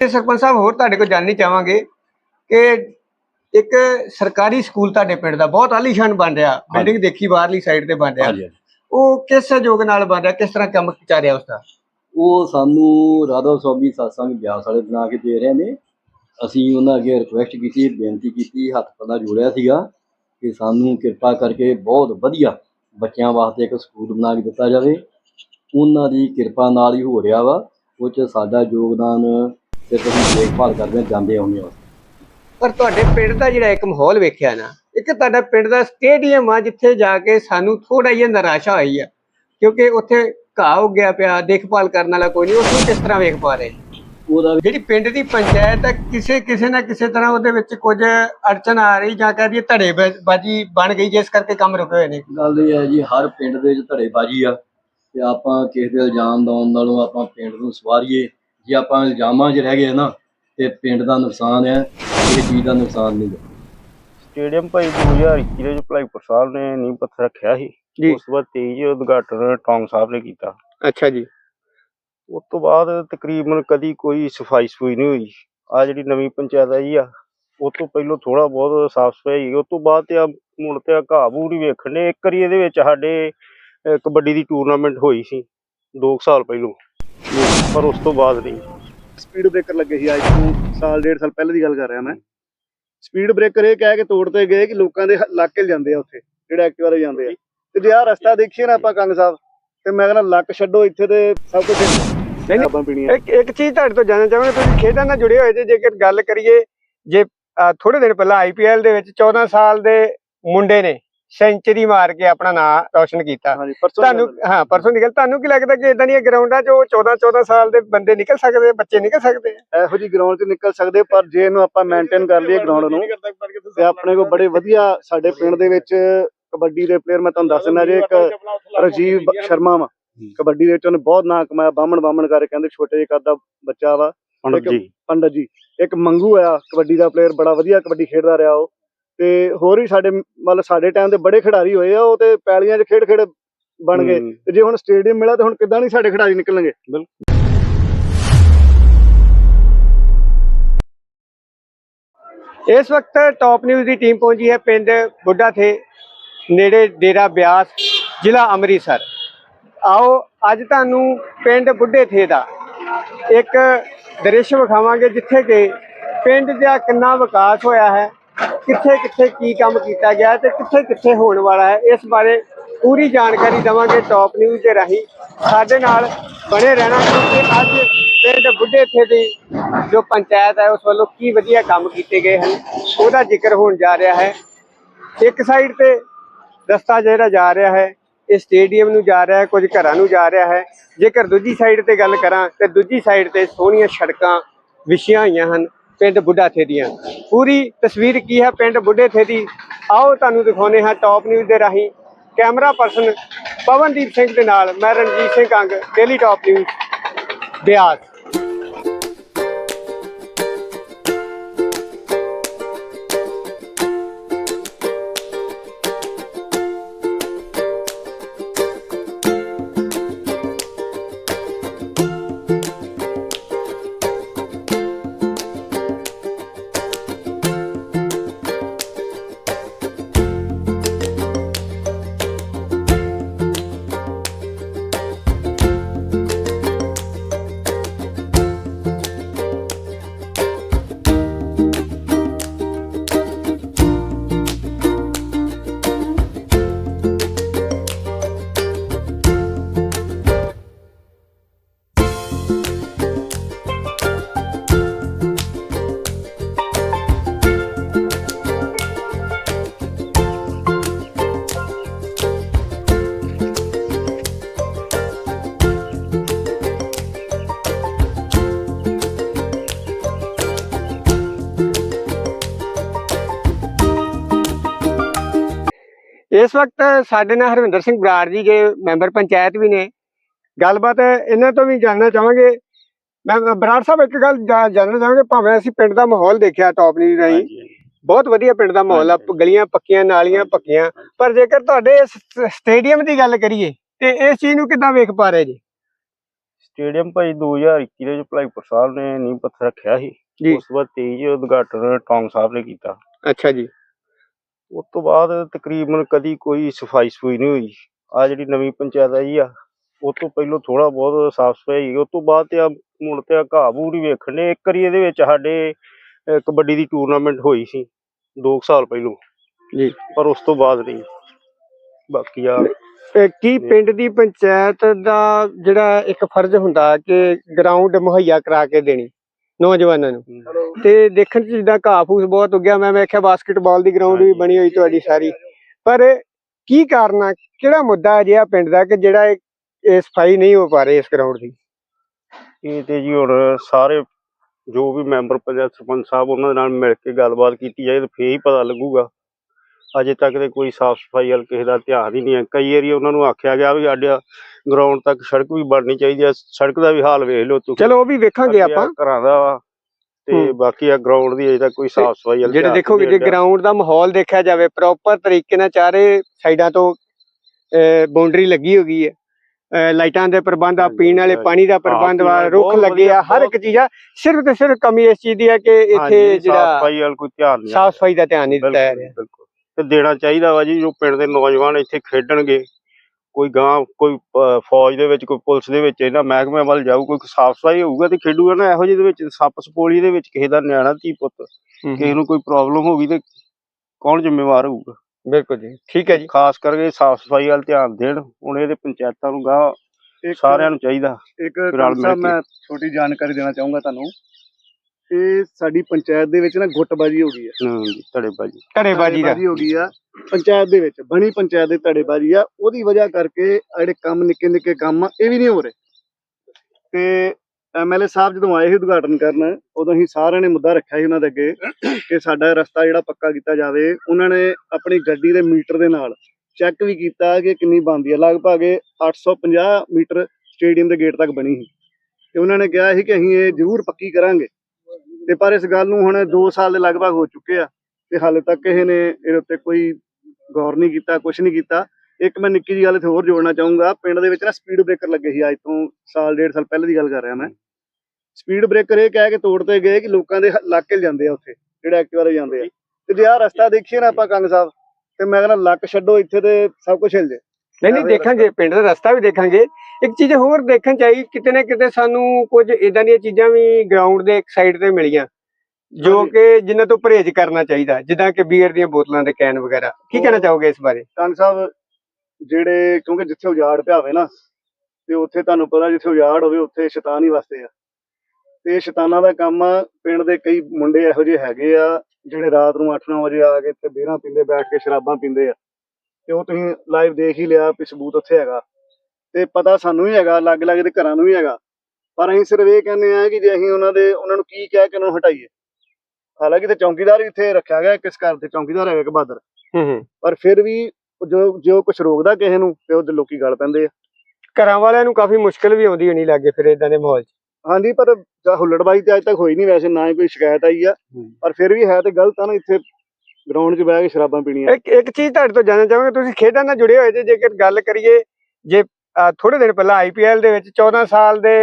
ਤੇ ਸਰਪੰਚ ਸਾਹਿਬ ਹੋਰ ਤੁਹਾਡੇ ਕੋਲ ਜਾਣਨੀ ਚਾਹਾਂਗੇ ਕਿ ਇੱਕ ਸਰਕਾਰੀ ਸਕੂਲ ਤੁਹਾਡੇ ਪਿੰਡ ਦਾ ਬਹੁਤ ਆਲੀਸ਼ਾਨ ਬਣ ਰਿਹਾ। ਬਿਲਡਿੰਗ ਦੇਖੀ ਬਾਹਰਲੀ ਸਾਈਡ ਤੇ ਬਣ ਰਿਹਾ। ਹਾਂਜੀ ਹਾਂਜੀ। ਉਹ ਕਿਸ ਸਹਿਯੋਗ ਨਾਲ ਬਣ ਰਿਹਾ? ਕਿਸ ਤਰ੍ਹਾਂ ਕੰਮ ਚੱਲ ਰਿਹਾ ਉਸਦਾ? ਉਹ ਸਾਨੂੰ ਰਾਧਾ ਸਵਾਮੀ satsang ਬਿਆਸ ਵਾਲੇ ਬਣਾ ਕੇ ਦੇ ਰਹੇ ਨੇ। ਅਸੀਂ ਉਹਨਾਂ ਅੱਗੇ ਰਿਕੁਐਸਟ ਕੀਤੀ ਬੇਨਤੀ ਕੀਤੀ ਹੱਥ ਪੱਲਾ ਜੋੜਿਆ ਸੀਗਾ ਕਿ ਸਾਨੂੰ ਕਿਰਪਾ ਕਰਕੇ ਬਹੁਤ ਵਧੀਆ ਬੱਚਿਆਂ ਵਾਸਤੇ ਇੱਕ ਸਕੂਲ ਬਣਾ ਕੇ ਦਿੱਤਾ ਜਾਵੇ। ਉਹਨਾਂ ਦੀ ਕਿਰਪਾ ਨਾਲ ਹੀ ਹੋ ਰਿਹਾ ਵਾ। ਉਹ 'ਚ ਸਾਡਾ ਯੋਗਦਾਨ ਤੇ ਤੁਸੀਂ ਦੇਖਭਾਲ ਕਰਦੇ ਜਾਂਦੇ ਆਉਂਦੇ ਹਾਂ ਪਰ ਤੁਹਾਡੇ ਪਿੰਡ ਦਾ ਜਿਹੜਾ ਇੱਕ ਮਾਹੌਲ ਵੇਖਿਆ ਨਾ ਇੱਕ ਤੁਹਾਡਾ ਪਿੰਡ ਦਾ ਸਟੇਡੀਅਮ ਆ ਜਿੱਥੇ ਜਾ ਕੇ ਸਾਨੂੰ ਥੋੜਾ ਜਿਹਾ ਨਿਰਾਸ਼ਾ ਹੋਈ ਆ। ਕਿਉਂਕਿ ਉੱਥੇ ਘਾਹ ਉੱਗਿਆ ਪਿਆ ਦੇਖਭਾਲ ਕਰਨ ਵਾਲਾ ਕੋਈ ਨਹੀਂ ਉਸ ਨੂੰ ਕਿਸ ਤਰ੍ਹਾਂ ਵੇਖ ਪਾ ਰਹੇ? ਉਹਦਾ ਜਿਹੜੀ ਪਿੰਡ ਦੀ ਪੰਚਾਇਤ ਹੈ ਕਿਸੇ ਕਿਸੇ ਨਾ ਕਿਸੇ ਤਰ੍ਹਾਂ ਉਹਦੇ ਵਿੱਚ ਕੁਝ ਅੜਚਨ ਆ ਰਹੀ ਜਾਂ ਕਹਿ ਦਈਏ ਧੜੇ ਬਾਜੀ ਬਣ ਗਈ ਜਿਸ ਕਰਕੇ ਕੰਮ ਰੁਕੇ ਹੋਏ ਨੇ। ਗੱਲ ਇਹ ਹੈ ਜੀ ਹਰ ਪਿੰਡ ਦੇ ਵਿੱਚ ਧੜੇਬਾਜ਼ੀ ਆ। ਤੇ ਆਪਾਂ ਕਿਸੇ ਦੇ ਇਲਜ਼ਾਮ ਲਾਉਣ ਨਾਲੋਂ ਆਪਾਂ ਪਿੰਡ ਨੂੰ ਸਵਾਰੀਏ। ਜੇ ਆਪਾਂ ਇਲਜ਼ਾਮਾਂ 'ਚ ਰਹਿ ਗਏ ਨਾ ਤੇ ਪਿੰਡ ਦਾ ਨੁਕਸਾਨ ਹੈ ਇਹ ਚੀਜ਼ ਦਾ ਨੁਕਸਾਨ ਨਹੀਂ ਹੈ। ਸਟੇਡੀਅਮ ਭਾਈ 2021 ਦੇ ਵਿੱਚ ਭਲਾਈਪੁਰ ਸਾਹਿਬ ਨੇ ਨੀਂਹ ਪੱਥਰ ਰੱਖਿਆ ਸੀ। ਜੀ। ਉਸ ਤੋਂ ਬਾਅਦ 23 ਚ ਉਦਘਾਟਨ ਟੌਂਗ ਸਾਹਿਬ ਨੇ ਕੀਤਾ। ਅੱਛਾ ਜੀ। ਉਸ ਤੋਂ ਬਾਅਦ ਤਕਰੀਬਨ ਕਦੀ ਕੋਈ ਸਫ਼ਾਈ ਸਫੂਈ ਨਹੀਂ ਹੋਈ। ਆ ਜਿਹੜੀ ਨਵੀਂ ਪੰਚਾਇਤ ਆਈ ਆ ਉਹ ਤੋਂ ਪਹਿਲਾਂ ਥੋੜਾ ਬਹੁਤ ਸਾਫ਼ ਸਫ਼ਾਈ ਹੋਈ। ਉਸ ਤੋਂ ਬਾਅਦ ਤੇ ਆ ਮੁੜ ਤੇ ਆ ਘਾਹ ਬੂੜ ਹੀ ਵੇਖਣ ਇੱਕ ਵਾਰੀ ਇਹਦੇ ਵਿੱਚ ਸਾਡੇ ਅਹ, ਕਬੱਡੀ ਦੀ ਟੂਰਨਾਮੈਂਟ ਹੋਈ ਸੀ 2 ਸਾਲ ਪਹਿਲਾਂ। ਪਰ ਉਸ ਤੋਂ ਬਾਅਦ ਨਹੀਂ। ਸਪੀਡ ਬ੍ਰੇਕਰ ਲੱਗੇ ਸੀ ਅੱਜ ਤੋਂ ਸਾਲ ਡੇਢ ਸਾਲ ਪਹਿਲਾਂ ਦੀ ਗੱਲ ਕਰ ਰਿਹਾ ਮੈਂ। ਸਪੀਡ ਬ੍ਰੇਕਰ ਇਹ ਕਹਿ ਕੇ ਤੋੜਤੇ ਗਏ ਕਿ ਲੋਕਾਂ ਦੇ ਇਲਾਕੇ ਜਾਂਦੇ ਆ ਉੱਥੇ ਜਿਹੜੇ ਐਕਟਿਵਾ ਤੇ ਜਾਂਦੇ ਆ। ਤੇ ਜੇ ਆਹ ਰਸਤਾ ਦੇਖੀਏ ਨਾ ਆਪਾਂ ਕੰਗ ਸਾਹਿਬ ਤੇ ਮੈਂ ਕਹਿੰਦਾ ਲੱਕ ਛੱਡੋ ਇੱਥੇ ਤੇ ਸਭ ਕੁਝ ਨਹੀਂ। ਇੱਕ ਇੱਕ ਚੀਜ਼ ਤੁਹਾਡੇ ਤੋਂ ਜਾਣਨਾ ਚਾਹਾਂਗਾ ਤੁਸੀਂ ਖੇਡਾਂ ਨਾਲ ਜੁੜੇ ਹੋਏ ਜੇ ਜੇਕਰ ਗੱਲ ਕਰੀਏ ਜੇ ਥੋੜੇ ਦਿਨ ਪਹਿਲਾਂ ਆਈਪੀਐਲ ਦੇ ਵਿੱਚ 14 ਸਾਲ ਦੇ ਮੁੰਡੇ ਨੇ ਸੈਂਚਰੀ ਮਾਰ ਕੇ ਆਪਣਾ ਨਾਮ ਰੌਸ਼ਨ ਕੀਤਾ। ਤੁਹਾਨੂੰ ਹਾਂ ਪਰਸੋਂ ਦੀ ਗੱਲ ਤੁਹਾਨੂੰ ਕੀ ਲੱਗਦਾ ਕਿ ਇਦਾਂ ਦੀਆਂ ਗਰਾਊਂਡਾਂ 'ਚ ਉਹ 14 14 ਸਾਲ ਦੇ ਬੰਦੇ ਨਿਕਲ ਸਕਦੇ ਬੱਚੇ ਨਿਕਲ ਸਕਦੇ ਇਹੋ ਜੀ ਗਰਾਊਂਡ 'ਚ ਨਿਕਲ ਸਕਦੇ ਪਰ ਜੇ ਇਹਨੂੰ ਆਪਾਂ ਮੇਨਟੇਨ ਕਰ ਲਈਏ ਗਰਾਊਂਡ ਨੂੰ ਤੇ ਆਪਣੇ ਕੋਲ ਬੜੇ ਵਧੀਆ ਸਾਡੇ ਪਿੰਡ ਦੇ ਵਿੱਚ ਕਬੱਡੀ ਦੇ ਪਲੇਅਰ ਮੈਂ ਤੁਹਾਨੂੰ ਦੱਸ ਦਿੰਦਾ ਜੇ ਇੱਕ ਰਾਜੀਵ ਸ਼ਰਮਾ ਵਾ। ਕਬੱਡੀ ਦੇ ਵਿੱਚ ਉਹਨੇ ਬਹੁਤ ਨਾਂ ਕਮਾਇਆ ਬਾਹਮਣ ਬਾਹਮਣ ਕਰਕੇ ਕਹਿੰਦੇ ਛੋਟੇ ਜਿਹੇ ਕੱਦ ਦਾ ਬੱਚਾ ਵਾ। ਪੰਡਤ ਜੀ। ਪੰਡਤ ਜੀ। ਇੱਕ ਮੰਗੂ ਆ ਕਬੱਡੀ ਦਾ ਪਲੇਅਰ ਬੜਾ ਵਧੀਆ ਕਬੱਡੀ ਖੇਡਦਾ ਰਿਹਾ ਉਹ। ਤੇ ਹੋਰ ਵੀ ਸਾਡੇ ਮਤਲਬ ਸਾਡੇ ਟਾਈਮ ਦੇ ਬੜੇ ਖਿਡਾਰੀ ਹੋਏ ਆ ਉਹ ਤੇ ਪੈਲੀਆਂ 'ਚ ਖੇਡ ਖੇਡ ਬਣ ਗਏ। ਤੇ ਜੇ ਹੁਣ ਸਟੇਡੀਅਮ ਮਿਲਿਆ ਤਾਂ ਹੁਣ ਕਿੱਦਾਂ ਨਹੀਂ ਸਾਡੇ ਖਿਡਾਰੀ ਨਿਕਲਣਗੇ? ਇਸ ਵਕਤ ਟਾਪ ਨਿਊਜ਼ ਦੀ ਟੀਮ ਪਹੁੰਚੀ ਹੈ ਪਿੰਡ ਬੁੱਢਾ ਥੇ ਨੇੜੇ ਡੇਰਾ ਬਿਆਸ ਜ਼ਿਲ੍ਹਾ ਅੰਮ੍ਰਿਤਸਰ। ਆਓ ਅੱਜ ਤੁਹਾਨੂੰ ਪਿੰਡ ਬੁੱਢੇ ਥੇ ਦਾ ਇੱਕ ਦ੍ਰਿਸ਼ ਵਿਖਾਵਾਂਗੇ ਜਿੱਥੇ ਕਿ ਪਿੰਡ ਦਾ ਕਿੰਨਾ ਵਿਕਾਸ ਹੋਇਆ ਹੈ। ਕਿੱਥੇ ਕਿੱਥੇ ਕੀ ਕੰਮ ਕੀਤਾ ਗਿਆ ਹੈ ਤੇ ਕਿੱਥੇ ਕਿੱਥੇ ਹੋਣ ਵਾਲਾ ਹੈ, ਇਸ ਬਾਰੇ ਪੂਰੀ ਜਾਣਕਾਰੀ ਦਵਾਂਗੇ ਟਾਪ ਨਿਊਜ਼ ਦੇ ਰਾਹੀਂ। ਸਾਡੇ ਨਾਲ ਬਣੇ ਰਹਿਣਾ ਕਿਉਂਕਿ ਅੱਜ ਪਿੰਡ ਬੁੱਢੇ ਥੇ ਦੀ ਜੋ ਪੰਚਾਇਤ ਹੈ, ਉਸ ਵੱਲੋਂ ਕੀ ਵਧੀਆ ਕੰਮ ਕੀਤੇ ਗਏ ਹਨ, ਉਹਦਾ ਜ਼ਿਕਰ ਹੋਣ ਜਾ ਰਿਹਾ ਹੈ। ਇੱਕ ਸਾਈਡ ਤੇ ਰਸਤਾ ਜਿਹੜਾ ਜਾ ਰਿਹਾ ਹੈ, ਇਹ ਸਟੇਡੀਅਮ ਨੂੰ ਜਾ ਰਿਹਾ ਹੈ, ਕੁਝ ਘਰਾਂ ਨੂੰ ਜਾ ਰਿਹਾ ਹੈ। ਜੇਕਰ ਦੂਜੀ ਸਾਈਡ ਤੇ ਗੱਲ ਕਰਾਂ, ਤੇ ਦੂਜੀ ਸਾਈਡ ਤੇ ਸੋਹਣੀਆਂ ਸੜਕਾਂ, ਵਿਛੀਆਂ ਹੋਈਆਂ ਹਨ। ਪਿੰਡ ਬੁੱਢਾ ਥੇ ਦੀਆਂ ਪੂਰੀ ਤਸਵੀਰ ਕੀ ਹੈ ਪਿੰਡ ਬੁੱਢੇ ਥੇ ਦੀ ਆਓ ਤੁਹਾਨੂੰ ਦਿਖਾਉਂਦੇ ਹਾਂ ਟਾਪ ਨਿਊਜ਼ ਦੇ ਰਾਹੀਂ। ਕੈਮਰਾ ਪਰਸਨ ਪਵਨਦੀਪ ਸਿੰਘ ਦੇ ਨਾਲ ਮੈਂ Ranjit Singh Kang daily top news Beas. ਇਸ ਵਕਤ ਸਾਡੇ ਨਾਲ ਹਰਵਿੰਦਰ ਸਿੰਘ ਬਰਾੜ ਜੀ ਜੇ ਮੈਂਬਰ ਪੰਚਾਇਤ ਵੀ ਨੇ। ਗੱਲਬਾਤ ਇਹਨਾਂ ਤੋਂ ਵੀ ਜਾਣਨਾ ਚਾਹਾਂਗੇ। ਮੈਂ ਬਰਾੜ ਸਾਹਿਬ ਇੱਕ ਗੱਲ ਜਾਣਨਾ ਚਾਹਾਂਗੇ ਭਾਵੇਂ ਅਸੀਂ ਪਿੰਡ ਦਾ ਮਾਹੌਲ ਦੇਖਿਆ ਟੌਪ ਨਿਊਜ਼ ਰਾਹੀਂ। ਬਹੁਤ ਵਧੀਆ ਪਿੰਡ ਦਾ ਮਾਹੌਲ ਆ। ਗਲੀਆਂ ਪੱਕੀਆਂ ਨਾਲੀਆਂ ਪੱਕੀਆਂ। ਪਰ ਜੇਕਰ ਤੁਹਾਡੇ ਸਟੇਡੀਅਮ ਦੀ ਗੱਲ ਕਰੀਏ ਤੇ ਇਸ ਚੀਜ਼ ਨੂੰ ਕਿੱਦਾਂ ਵੇਖ ਪਾ ਰਹੇ ਜੀ? ਸਟੇਡੀਅਮ ਭਾਈ 2021 ਦੇ ਵਿੱਚ ਭਲਾਈਪੁਰ ਸਾਹਿਬ ਨੇ ਨੀਂਹ ਪੱਥਰ ਰੱਖਿਆ ਸੀ। ਉਸ ਤੋਂ ਬਾਅਦ 23 ਚ ਉਦਘਾਟਨ ਟੌਂਗ ਸਾਹਿਬ ਨੇ ਕੀਤਾ। ਅੱਛਾ ਜੀ। ਉਸ ਤੋਂ ਬਾਅਦ ਤਕਰੀਬਨ ਕਦੀ ਕੋਈ ਸਫ਼ਾਈ ਸਫੂਈ ਨਹੀਂ ਹੋਈ। ਆ ਜਿਹੜੀ ਨਵੀਂ ਪੰਚਾਇਤ ਆਈ ਆ ਉਹ ਤੋਂ ਪਹਿਲਾਂ ਥੋੜਾ ਬਹੁਤ ਸਾਫ਼ ਸਫ਼ਾਈ ਹੋਈ ਉਸ ਤੋਂ ਬਾਅਦ ਤੇ ਆ ਮੁੜ ਤੇ ਆ ਘਾਹ ਬੂਰ ਹੀ ਵੇਖਣ ਇੱਕ ਵਾਰੀ ਇਹਦੇ ਵਿੱਚ ਸਾਡੇ ਕਬੱਡੀ ਦੀ ਟੂਰਨਾਮੈਂਟ ਹੋਈ ਸੀ 2 ਸਾਲ ਪਹਿਲਾਂ। ਜੀ। ਪਰ ਉਸ ਤੋਂ ਬਾਅਦ ਨਹੀਂ। ਬਾਕੀ ਆ ਕੀ ਪਿੰਡ ਦੀ ਪੰਚਾਇਤ ਦਾ ਜਿਹੜਾ ਇੱਕ ਫਰਜ਼ ਹੁੰਦਾ ਕਿ ਗਰਾਊਂਡ ਮੁਹੱਈਆ ਕਰਾ ਕੇ ਦੇਣੀ? ਨੌਜਵਾਨਾਂ ਨੂੰ। ਤੇ ਦੇਖਣ ਚ ਜਿੱਦਾਂ ਘਾਹ ਫੂਸ ਬਹੁਤ ਉੱਗਿਆ ਮੈਂ ਵੇਖਿਆ ਬਾਸਕਟਬਾਲ ਦੀ ਗਰਾਊਂਡ ਵੀ। ਬਣੀ ਹੋਈ ਤੁਹਾਡੀ ਸਾਰੀ। ਪਰ ਕੀ ਕਾਰਨ ਆ? ਕਿਹੜਾ ਮੁੱਦਾ ਅਜਿਹਾ ਪਿੰਡ ਦਾ ਕਿ ਜਿਹੜਾ ਇਹ ਇਹ ਸਫ਼ਾਈ ਨਹੀਂ ਹੋ ਪਾ ਰਹੀ ਇਸ ਗਰਾਊਂਡ ਦੀ? ਇਹ ਤੇ ਜੀ ਹੁਣ ਸਾਰੇ ਜੋ ਵੀ ਮੈਂਬਰ ਪੰਚਾਇਤ ਸਰਪੰਚ ਸਾਹਿਬ ਉਹਨਾਂ ਦੇ ਨਾਲ ਮਿਲ ਕੇ ਗੱਲਬਾਤ ਕੀਤੀ ਜਾਏ ਤਾਂ ਫੇਰ ਹੀ ਪਤਾ ਲੱਗੂਗਾ। ਅਜੇ ਤੱਕ ਤੇ ਕੋਈ ਸਾਫ਼ ਸਫ਼ਾਈ ਵੱਲ ਕਿਸੇ ਦਾ ਧਿਆਨ ਹੀ ਨਹੀਂ ਹੈ। ਕਈ ਏਰੀਆ ਉਹਨਾਂ ਨੂੰ ਆਖਿਆ ਗਿਆ ਵੀ ਸਾਡੇ ਗਰਾਊਂਡ ਤੱਕ ਸੜਕ ਵੀ ਬਣਨੀ ਚਾਹੀਦੀ ਹੈ। ਸੜਕ ਦਾ ਵੀ ਹਾਲ ਵੇਖ ਲਓ ਤੁਸੀਂ। ਚਲੋ ਉਹ ਵੀ ਵੇਖਾਂਗੇ ਆ ਆਪਾਂ। ਘਰਾਂ ਦਾ ਤੇ। ਬਾਕੀ ਆ ਗਰਾਊਂਡ ਦੀ ਅਜੇ ਤੱਕ ਕੋਈ ਸਾਫ਼ ਸਫ਼ਾਈ ਵੱਲ ਜਿਹੜੇ ਦੇਖੋਗੇ ਜੇ। ਗਰਾਊਂਡ ਦਾ ਮਾਹੌਲ ਦੇਖਿਆ ਜਾਵੇ ਪ੍ਰੋਪਰ ਤਰੀਕੇ ਨਾਲ ਚਾਰੇ ਸਾਈਡਾਂ ਤੋਂ ਬਾਉਂਡਰੀ ਲੱਗੀ ਹੋ। ਗਈ ਹੈ ਲਾਈਟਾਂ ਦੇ ਪ੍ਰਬੰਧ ਆ ਪੀਣ ਵਾਲੇ। ਪਾਣੀ ਦਾ ਪ੍ਰਬੰਧ ਵਾ ਰੁੱਖ ਲੱਗੇ ਆ ਹਰ ਇੱਕ ਚੀਜ਼ ਆ। ਸਿਰਫ ਤੇ ਸਿਰਫ ਕਮੀ ਇਸ ਚੀਜ਼ ਦੀ ਹੈ ਕਿ ਇੱਥੇ ਸਾਫ਼ ਜਿਹੜਾ ਸਫ਼ਾਈ ਵੱਲ ਕੋਈ ਧਿਆਨ ਨਹੀਂ ਸਾਫ਼ ਸਫ਼ਾਈ ਦਾ ਧਿਆਨ ਨਹੀਂ ਦਿੱਤਾ ਜਾ ਰਿਹਾ। ਬਿਲਕੁਲ। ਤੇ ਦੇਣਾ ਚਾਹੀਦਾ ਵਾ ਜੀ ਜੋ ਪਿੰਡ ਦੇ ਨੌਜਵਾਨ ਇੱਥੇ ਖੇਡਣਗੇ। ਕੋਈ ਗਾਂ ਕੋਈ ਫੌਜ ਦੇ ਵਿੱਚ ਕੋਈ ਪੁਲਿਸ ਦੇ ਵਿੱਚ ਇਹਨਾਂ ਮਹਿਕਮਿਆਂ ਵੱਲ ਜਾਊ ਕੋਈ ਸਾਫ਼ ਸਫ਼ਾਈ ਹੋਊਗਾ ਤੇ ਖੇਡੂਗਾ ਨਾ ਇਹੋ ਜਿਹੇ ਦੇ ਵਿੱਚ ਸੱਪ ਸਪੋਲੀ ਦੇ ਵਿੱਚ ਕਿਸੇ ਦਾ ਨਿਆਣਾ ਧੀ ਪੁੱਤ ਕਿਸੇ ਨੂੰ ਕੋਈ ਪ੍ਰੋਬਲਮ ਹੋ ਗਈ ਤੇ ਕੌਣ ਜ਼ਿੰਮੇਵਾਰ ਹੋਊਗਾ? ਬਿਲਕੁਲ ਜੀ ਠੀਕ ਹੈ ਜੀ। ਖਾਸ ਕਰਕੇ ਸਾਫ਼ ਸਫ਼ਾਈ ਵੱਲ ਧਿਆਨ ਦੇਣ ਹੁਣ ਇਹਦੇ ਪੰਚਾਇਤਾਂ ਨੂੰ ਗਾਂ ਸਾਰਿਆਂ ਨੂੰ ਚਾਹੀਦਾ। ਇੱਕ। ਮੈਂ ਛੋਟੀ ਜਾਣਕਾਰੀ ਦੇਣਾ ਚਾਹੂੰਗਾ ਤੁਹਾਨੂੰ। ਇਹ ਸਾਡੀ ਪੰਚਾਇਤ ਦੇ ਵਿੱਚ ਨਾ ਗੁੱਟਬਾਜੀ ਹੋ ਗਈ ਹੈ। ਹਮ, ਧੜੇਬਾਜ਼ੀ। ਘੜੇਬਾਜੀ ਦਾ। ਧੜੇਬਾਜ਼ੀ ਹੋ ਗਈ ਆ। ਪੰਚਾਇਤ ਦੇ ਵਿੱਚ ਬਣੀ ਪੰਚਾਇਤ ਦੇ ਧੜੇਬਾਜ਼ੀ ਆ। ਉਹਦੀ ਵਜ੍ਹਾ ਕਰਕੇ ਆਹ ਜਿਹੜੇ ਕੰਮ ਨਿੱਕੇ ਨਿੱਕੇ ਕੰਮ ਆ ਇਹ ਵੀ ਨਹੀਂ ਹੋ ਰਹੇ। ਤੇ ਐਮਐਲਏ ਸਾਹਿਬ ਜਦੋਂ ਆਏ ਸੀ ਉਦਘਾਟਨ ਕਰਨ ਉਦੋਂ ਹੀ ਸਾਰਿਆਂ ਨੇ ਮੁੱਦਾ ਰੱਖਿਆ ਸੀ ਉਹਨਾਂ ਦੇ ਅੱਗੇ ਕਿ ਸਾਡਾ ਰਸਤਾ ਜਿਹੜਾ ਪੱਕਾ ਕੀਤਾ ਜਾਵੇ। ਉਹਨਾਂ ਨੇ ਆਪਣੀ ਗੱਡੀ ਦੇ ਮੀਟਰ ਦੇ ਨਾਲ ਚੈੱਕ ਵੀ ਕੀਤਾ ਕਿ ਕਿੰਨੀ ਬਣਦੀ ਹੈ ਲਗਭਗ ਇਹ 850 ਮੀਟਰ ਸਟੇਡੀਅਮ ਦੇ ਗੇਟ ਤੱਕ ਬਣੀ ਸੀ। ਤੇ ਉਹਨਾਂ ਨੇ ਕਿਹਾ ਸੀ ਕਿ ਅਸੀਂ ਇਹ ਜ਼ਰੂਰ ਪੱਕੀ ਕਰਾਂਗੇ। ਤੇ ਪਰ ਇਸ ਗੱਲ ਨੂੰ ਹੁਣ 2 ਸਾਲ ਦੇ ਲਗਭਗ ਹੋ ਚੁੱਕੇ ਆ ਤੇ ਹਾਲੇ ਤੱਕ ਕਿਸੇ ਨੇ ਇਹਦੇ ਉੱਤੇ ਕੋਈ ਗੌਰ ਨਹੀਂ ਕੀਤਾ ਕੁਝ ਨਹੀਂ ਕੀਤਾ। ਇੱਕ ਮੈਂ ਨਿੱਕੀ ਜਿਹੀ ਗੱਲ ਇੱਥੇ ਹੋਰ ਜੋੜਨਾ ਚਾਹੂੰਗਾ। ਪਿੰਡ ਦੇ ਵਿੱਚ ਨਾ ਸਪੀਡ ਬ੍ਰੇਕਰ ਲੱਗੇ ਸੀ, ਅੱਜ ਤੋਂ ਸਾਲ, ਡੇਢ ਸਾਲ ਪਹਿਲੇ ਦੀ ਗੱਲ ਕਰ ਰਿਹਾ ਮੈਂ। ਸਪੀਡ ਬ੍ਰੇਕਰ ਇਹ ਕਹਿ ਕੇ ਤੋੜਤੇ ਗਏ ਕਿ ਲੋਕਾਂ ਦੇ ਹ- ਲੱਕ ਹਿਲ ਜਾਂਦੇ ਆ ਉੱਥੇ, ਜਿਹੜੇ ਐਕਟਿਵਾ ਤੇ ਜਾਂਦੇ ਆ। ਤੇ ਜੇ ਆਹ ਰਸਤਾ ਦੇਖੀਏ ਨਾ ਆਪਾਂ ਕੰਗ ਸਾਹਿਬ, ਤੇ ਮੈਂ ਕਹਿੰਦਾ ਲੱਕ ਛੱਡੋ ਇੱਥੇ ਤੇ ਸਭ ਕੁਝ ਹਿਲ ਜੇ ਨਹੀਂ ਨਹੀਂ ਦੇਖਾਂਗੇ ਪਿੰਡ ਦਾ ਰਸਤਾ ਵੀ ਦੇਖਾਂਗੇ। ਇੱਕ ਚੀਜ਼ ਹੋਰ ਦੇਖਣ ਚਾਹੀ ਕਿਤੇ ਨਾ ਕਿਤੇ ਸਾਨੂੰ ਕੁਝ ਇਦਾਂ ਦੀਆਂ ਚੀਜ਼ਾਂ ਵੀ ਗਰਾਊਂਡ ਦੇ ਇੱਕ ਸਾਈਡ ਤੇ ਮਿਲੀਆਂ ਜੋ। ਕਿ ਜਿਨ੍ਹਾਂ ਤੋਂ ਪਰਹੇਜ਼ ਕਰਨਾ ਚਾਹੀਦਾ ਜਿੱਦਾਂ ਕਿ ਬੀਅਰ ਦੀਆਂ ਬੋਤਲਾਂ ਦੇ ਕੈਨ ਵਗੈਰਾ। ਕੀ ਕਹਿਣਾ ਚਾਹੋਗੇ ਇਸ ਬਾਰੇ? ਕੰਗ ਸਾਹਿਬ ਜਿਹੜੇ ਕਿਉਂਕਿ ਜਿੱਥੇ ਉਜਾੜ ਪਿਆ ਹੋਵੇ ਨਾ ਤੇ ਉੱਥੇ ਤੁਹਾਨੂੰ ਪਤਾ ਜਿੱਥੇ ਉਜਾੜ ਹੋਵੇ ਉੱਥੇ ਸ਼ੈਤਾਨ ਹੀ ਵਸਦੇ ਆ। ਤੇ ਇਹ ਸ਼ੈਤਾਨਾਂ ਦਾ ਕੰਮ ਆ ਪਿੰਡ ਦੇ ਕਈ ਮੁੰਡੇ ਇਹੋ ਜਿਹੇ ਹੈਗੇ ਆ ਜਿਹੜੇ ਰਾਤ ਨੂੰ 8-9 ਵਜੇ ਆ ਕੇ ਤੇ ਬੀਰਾਂ ਪੀਂਦੇ ਬੈਠ ਕੇ ਸ਼ਰਾਬਾਂ ਪੀਂਦੇ ਆ। ਤੇ ਉਹ ਤੁਸੀਂ ਲਾਈਵ ਦੇਖ ਹੀ ਲਿਆ ਵੀ ਸਬੂਤ ਉੱਥੇ ਹੈਗਾ। ਤੇ ਪਤਾ ਸਾਨੂੰ ਵੀ ਹੈਗਾ ਅਲੱਗ-ਅਲੱਗ ਦੇ ਘਰਾਂ ਨੂੰ ਵੀ ਹੈਗਾ। ਪਰ ਅਸੀਂ ਸਿਰਫ ਇਹ ਕਹਿੰਦੇ ਆ ਕਿ ਜੇ ਅਸੀਂ ਉਹਨਾਂ ਦੇ ਉਹਨਾਂ ਨੂੰ ਕੀ ਕਹਿ ਕੇ ਉਹਨਾਂ ਨੂੰ ਹਟਾਈਏ। ਹਾਲਾਂਕਿ ਤੇ ਚੌਕੀਦਾਰ ਇੱਥੇ ਰੱਖਿਆ ਗਿਆ ਕਿਸ ਘਰ ਤੇ ਚੌਕੀਦਾਰ ਹੈਗਾ ਇੱਕ ਬਹਾਦਰ ਹੂੰ ਹੂੰ। ਪਰ ਫਿਰ ਵੀ ਜੋ ਜੋ ਕੁਝ ਰੋਕਦਾ ਕਿਸੇ ਨੂੰ ਤੇ ਉਹਦੇ ਲੋਕੀ ਗੱਲ ਪੈਂਦੇ ਆ। ਘਰਾਂ ਵਾਲਿਆਂ ਨੂੰ ਕਾਫੀ ਮੁਸ਼ਕਲ ਵੀ ਆਉਂਦੀ ਹੋਣੀ ਲੱਗੇ ਫਿਰ ਇਦਾਂ ਦੇ ਮਾਹੌਲ 'ਚ। ਹਾਂਜੀ ਪਰ ਹੁੱਲੜਬਾਜ਼ੀ ਤੇ ਅੱਜ ਤੱਕ ਹੋਈ ਨਹੀਂ ਵੈਸੇ ਨਾ ਹੀ ਕੋਈ ਸ਼ਿਕਾਇਤ ਆਈ ਆ। ਪਰ ਫਿਰ ਵੀ ਹੈ ਤੇ ਗਲਤ ਆ ਨਾ ਇੱਥੇ ਗਰਾਊਂਡ 'ਚ ਬਹਿ ਕੇ ਸ਼ਰਾਬਾਂ ਪੀਣੀਆਂ। ਇੱਕ ਇੱਕ ਚੀਜ਼ ਤੁਹਾਡੇ ਤੋਂ ਜਾਣਨਾ ਚਾਹਾਂਗੇ ਤੁਸੀਂ ਖੇਡਾਂ ਨਾਲ ਜੁੜੇ ਹੋਏ ਜੇ ਜੇਕਰ ਗੱਲ ਕਰੀਏ ਜੇ ਥੋੜੇ ਦਿਨ ਪਹਿਲਾਂ ਆਈਪੀਐਲ ਦੇ ਵਿੱਚ 14 ਸਾਲ ਦੇ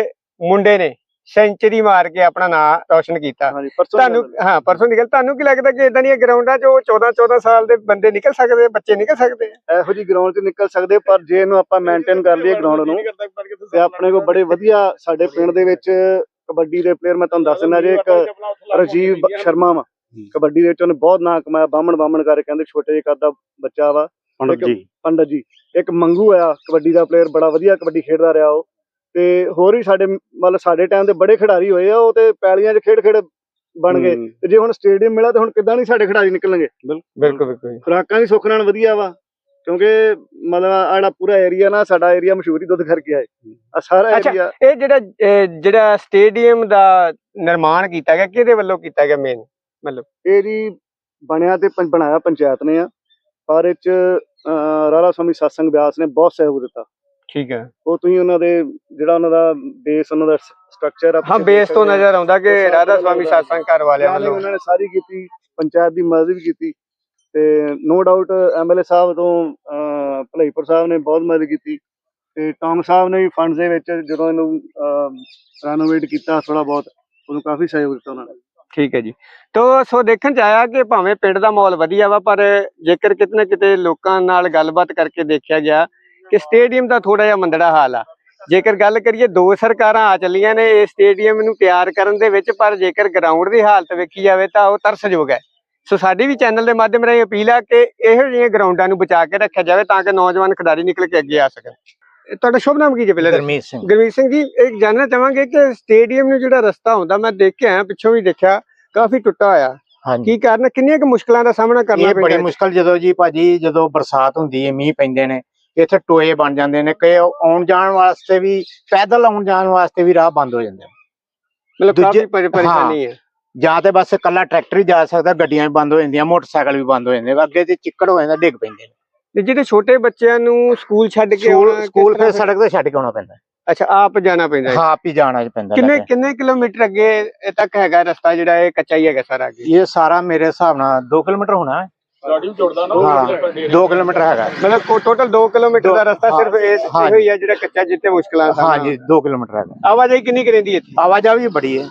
ਮੁੰਡੇ ਨੇ ਸੈਂਚਰੀ ਮਾਰ ਕੇ ਆਪਣਾ ਨਾਮ ਰੌਸ਼ਨ ਕੀਤਾ। ਤੁਹਾਨੂੰ ਹਾਂ। ਪਰਸੋਂ ਦੀ ਗੱਲ। ਤੁਹਾਨੂੰ ਕੀ ਲੱਗਦਾ ਕਿ ਇਦਾਂ ਦੀਆਂ ਗਰਾਊਂਡਾਂ 'ਚ ਉਹ 14 14 ਸਾਲ ਦੇ ਬੰਦੇ ਨਿਕਲ ਸਕਦੇ ਬੱਚੇ ਨਿਕਲ ਸਕਦੇ ਇਹੋ ਜੀ ਗਰਾਊਂਡ 'ਚ ਨਿਕਲ ਸਕਦੇ ਪਰ ਜੇ ਇਹਨੂੰ ਆਪਾਂ ਮੇਨਟੇਨ ਕਰ ਲਈਏ ਗਰਾਊਂਡ ਨੂੰ ਤੇ ਆਪਣੇ ਕੋਲ ਬੜੇ ਵਧੀਆ ਸਾਡੇ ਪਿੰਡ ਦੇ ਵਿੱਚ ਕਬੱਡੀ ਦੇ ਪਲੇਅਰ ਮੈਂ ਤੁਹਾਨੂੰ ਦੱਸ ਦਿੰਦਾ ਜੇ ਇੱਕ ਰਾਜੀਵ ਸ਼ਰਮਾ ਵਾ। ਕਬੱਡੀ ਦੇ ਵਿੱਚ ਉਹਨੇ ਬਹੁਤ ਨਾਂ ਕਮਾਇਆ ਬਾਹਮਣ ਬਾਹਮਣ ਕਰਕੇ ਕਹਿੰਦੇ ਛੋਟੇ ਜਿਹੇ ਕੱਦ ਦਾ ਬੱਚਾ ਵਾ। ਪੰਡਤ ਜੀ। ਪੰਡਤ ਜੀ ਇੱਕ ਮੰਗੂ ਆ ਕਬੱਡੀ ਦਾ ਪਲੇਅਰ ਬੜਾ ਵਧੀਆ ਕਬੱਡੀ ਖੇਡਦਾ ਰਿਹਾ ਉਹ। ਤੇ ਹੋਰ ਵੀ ਸਾਡੇ ਮਤਲਬ ਸਾਡੇ ਟਾਈਮ ਦੇ ਬੜੇ ਖਿਡਾਰੀ ਹੋਏ ਆ ਉਹ ਤੇ ਪੈਲੀਆਂ 'ਚ ਖੇਡ ਖੇਡ ਬਣ ਗਏ। ਤੇ ਜੇ ਹੁਣ ਸਟੇਡੀਅਮ ਮਿਲਿਆ ਤੇ ਹੁਣ ਕਿੱਦਾਂ ਨਹੀਂ ਸਾਡੇ ਖਿਡਾਰੀ ਨਿਕਲਣਗੇ? ਬਿਲਕੁਲ ਬਿਲਕੁਲ ਖੁਰਾਕਾਂ ਵੀ ਸੁੱਖ ਨਾਲ ਵਧੀਆ ਵਾ ਕਿਉਂਕਿ ਮਤਲਬ ਜਿਹੜਾ ਪੂਰਾ ਏਰੀਆ ਨਾ ਸਾਡਾ ਏਰੀਆ ਮਸ਼ਹੂਰ ਹੀ ਦੁੱਧ ਕਰਕੇ ਆਏ। ਆ ਸਾਰਾ ਅੱਛਾ। ਏਰੀਆ ਇਹ ਜਿਹੜਾ ਜਿਹੜਾ ਸਟੇਡੀਅਮ ਦਾ ਨਿਰਮਾਣ ਕੀਤਾ ਗਿਆ ਕਿਹਦੇ ਵੱਲੋਂ ਕੀਤਾ ਗਿਆ ਮੇਨ ਇਹ ਜੀ ਬਣਿਆ ਤੇ ਪੰ- ਬਣਾਇਆ ਪੰਚਾਇਤ ਨੇ ਆ। ਪਰ ਇਹ ਚ ਅਹ, ਰਾਰਾ ਸਵਾਮੀ ਸਤਸੰਗ ਬਿਆਸ ਨੇ ਬਹੁਤ ਸਹਿਯੋਗ ਦਿੱਤਾ। ਠੀਕ ਹੈ। ਉਹ ਤੁਸੀਂ ਉਹਨਾਂ ਦੇ ਜਿਹੜਾ ਉਹਨਾਂ ਦਾ ਬੇਸ ਉਹਨਾਂ ਦਾ ਸਟਰਕਚਰ ਆ ਹਾਂ ਤੁਸੀਂ ਬੇਸ ਦੇਖ ਤੋਂ ਸਕਦੇ ਹੋ। ਨਜ਼ਰ ਆਉਂਦਾ ਕਿ ਉਹ ਰਾਧਾ ਸਵਾਮੀ। ਸਾਸੰਗ ਘਰ ਵਾਲਿਆਂ ਵੱਲੋਂ। ਉਹਨਾਂ ਨੇ ਸਾਰੀ ਕੀਤੀ ਪੰਚਾਇਤ ਦੀ ਮਦਦ ਵੀ ਕੀਤੀ। ਤੇ ਨੋ ਡਾਊਟ ਐਮਐਲਏ ਸਾਹਿਬ ਤੋਂ ਅਹ, ਭਲਾਈਪੁਰ ਸਾਹਿਬ ਨੇ ਬਹੁਤ ਮਦਦ ਕੀਤੀ। ਤੇ ਟੌਮ ਸਾਹਿਬ ਨੇ ਵੀ ਫੰਡਸ ਦੇ ਵਿੱਚ ਜਦੋਂ ਇਹਨੂੰ ਰੈਨੋਵੇਟ ਕੀਤਾ ਥੋੜਾ ਬਹੁਤ ਉਹਨੂੰ ਕਾਫੀ ਸਹਿਯੋਗ ਦਿੱਤਾ ਉਹਨਾਂ ਨੇ। ਠੀਕ ਹੈ ਜੀ। ਤੋ ਸੋ ਦੇਖਣ ਚ ਆਇਆ ਕਿ ਭਾਵੇਂ ਪਿੰਡ ਦਾ ਮਾਹੌਲ ਵਧੀਆ ਵਾ, ਪਰ ਜੇਕਰ ਕਿਤੇ ਨਾ ਕਿਤੇ ਲੋਕਾਂ ਨਾਲ ਗੱਲਬਾਤ ਕਰਕੇ ਦੇਖਿਆ ਗਿਆ ਕਿ ਸਟੇਡੀਅਮ ਦਾ ਥੋੜਾ ਜਿਹਾ ਮੰਦੜਾ ਹਾਲ ਆ। ਜੇਕਰ ਗੱਲ ਕਰੀਏ, ਦੋ ਸਰਕਾਰਾਂ ਆ ਚੱਲੀਆਂ ਨੇ ਇਹ ਸਟੇਡੀਅਮ ਨੂੰ ਤਿਆਰ ਕਰਨ ਦੇ ਵਿੱਚ, ਪਰ ਜੇਕਰ ਗਰਾਊਂਡ ਦੀ ਹਾਲਤ ਵੇਖੀ ਜਾਵੇ ਤਾਂ ਉਹ ਤਰਸਯੋਗ ਹੈ। ਸੋ ਸਾਡੀ ਵੀ ਚੈਨਲ ਦੇ ਮਾਧਿਅਮ ਰਾਹੀਂ ਅਪੀਲ ਆ ਕਿ ਇਹੋ ਜਿਹੀਆਂ ਗਰਾਊਂਡਾਂ ਨੂੰ ਬਚਾ ਕੇ ਰੱਖਿਆ ਜਾਵੇ ਤਾਂ ਕਿ ਨੌਜਵਾਨ ਖਿਡਾਰੀ ਨਿਕਲ ਕੇ ਅੱਗੇ ਆ ਸਕਣ। ਤੁਹਾਡਾ ਸ਼ੁਭ ਨਾਮ ਕੀ ਜੀ ਪਹਿਲਾਂ ਗਰਮੀਤ ਸਿੰਘ। ਗੁਰਮੀਤ ਸਿੰਘ ਜੀ ਇਹ ਜਾਣਨਾ ਚਾਹਾਂਗੇ ਕਿ ਸਟੇਡੀਅਮ ਨੂੰ ਜਿਹੜਾ ਰਸਤਾ ਹੁੰਦਾ ਮੈਂ ਦੇਖ ਕੇ ਆਇਆ ਪਿੱਛੋਂ ਵੀ ਦੇਖਿਆ ਕਾਫੀ ਟੁੱਟਾ ਹੋਇਆ। ਕੀ ਕਾਰਨ ਕਿੰਨੀਆਂ ਕੁ ਮੁਸ਼ਕਲਾਂ ਦਾ ਸਾਹਮਣਾ ਕਰਨਾ ਇਹ ਬੜੀ ਪੈਂਦਾ ਮੁਸ਼ਕਲ ਜਦੋਂ ਜੀ ਭਾਜੀ ਜਦੋਂ ਬਰਸਾਤ ਹੁੰਦੀ ਹੈ ਮੀਂਹ ਪੈਂਦੇ ਨੇ ਇੱਥੇ ਟੋਏ ਬਣ ਜਾਂਦੇ ਨੇ ਕਈ ਆਉਣ ਜਾਣ ਵਾਸਤੇ ਵੀ ਪੈਦਲ ਆਉਣ ਜਾਣ ਵਾਸਤੇ ਵੀ ਰਾਹ ਬੰਦ ਹੋ ਜਾਂਦੇ ਮਤਲਬ ਕਾਫੀ ਪਰੇ- ਪਰੇਸ਼ਾਨੀ ਹੈ। ਜਾਂ ਤੇ ਬਸ ਇਕੱਲਾ ਟਰੈਕਟਰ ਹੀ ਜਾ ਸਕਦਾ ਗੱਡੀਆਂ ਵੀ ਬੰਦ ਹੋ ਜਾਂਦੀਆਂ ਮੋਟਰਸਾਈਕਲ ਵੀ ਬੰਦ ਹੋ ਜਾਂਦੇ ਅੱਗੇ ਤੇ ਚਿੱਕੜ ਹੋ ਜਾਂਦਾ ਡਿੱਗ ਪੈਂਦੇ ਨੇ। ਤੇ ਜਿਹੜੇ ਛੋਟੇ ਬੱਚਿਆਂ ਨੂੰ ਸਕੂਲ ਛੱਡ ਕੇ ਆਉਣਾ, ਸਕੂਲ ਫਿਰ ਸੜਕ ਤੇ ਛੱਡ ਕੇ ਆਉਣਾ ਪੈਂਦਾ ਅੱਛਾ ਆਪ ਜਾਣਾ ਪੈਂਦਾ ਹੈ। ਆਪ ਹੀ ਜਾਣਾ ਪੈਂਦਾ ਕਿੰਨੇ। ਕਿੰਨੇ ਕਿਲੋਮੀਟਰ ਅੱਗੇ ਇਹ ਤੱਕ ਹੈਗਾ ਰਸਤਾ ਜਿਹੜਾ ਇਹ ਕੱਚਾ ਹੀ ਹੈਗਾ ਸਾਰਾ ਅੱਗੇ? ਇਹ ਸਾਰਾ ਮੇਰੇ ਹਿਸਾਬ ਨਾਲ 2 ਕਿਲੋਮੀਟਰ ਹੋਣਾ ਹੈ। ਹਾਂ 2 ਕਿਲੋਮੀਟਰ ਹੈਗਾ। ਮਤਲਬ ਟੋਟਲ 2 ਕਿਲੋਮੀਟਰ ਦਾ ਰਸਤਾ ਸਿਰਫ। ਇਹੋ ਹੀ ਹੈ ਜਿਹੜਾ ਕੱਚਾ ਜਿੱਤੇ ਮੁਸ਼ਕਲਾਂ ਦਾ ਹਾਂ ਜੀ 2 ਕਿਲੋਮੀਟਰ ਹੈਗਾ। ਆਵਾਜਾਈ ਕਿੰਨੀ ਕੁ ਰਹਿੰਦੀ ਇੱਥੇ? ਆਵਾਜਾਈ ਵੀ ਬੜੀ ਹੂੰ।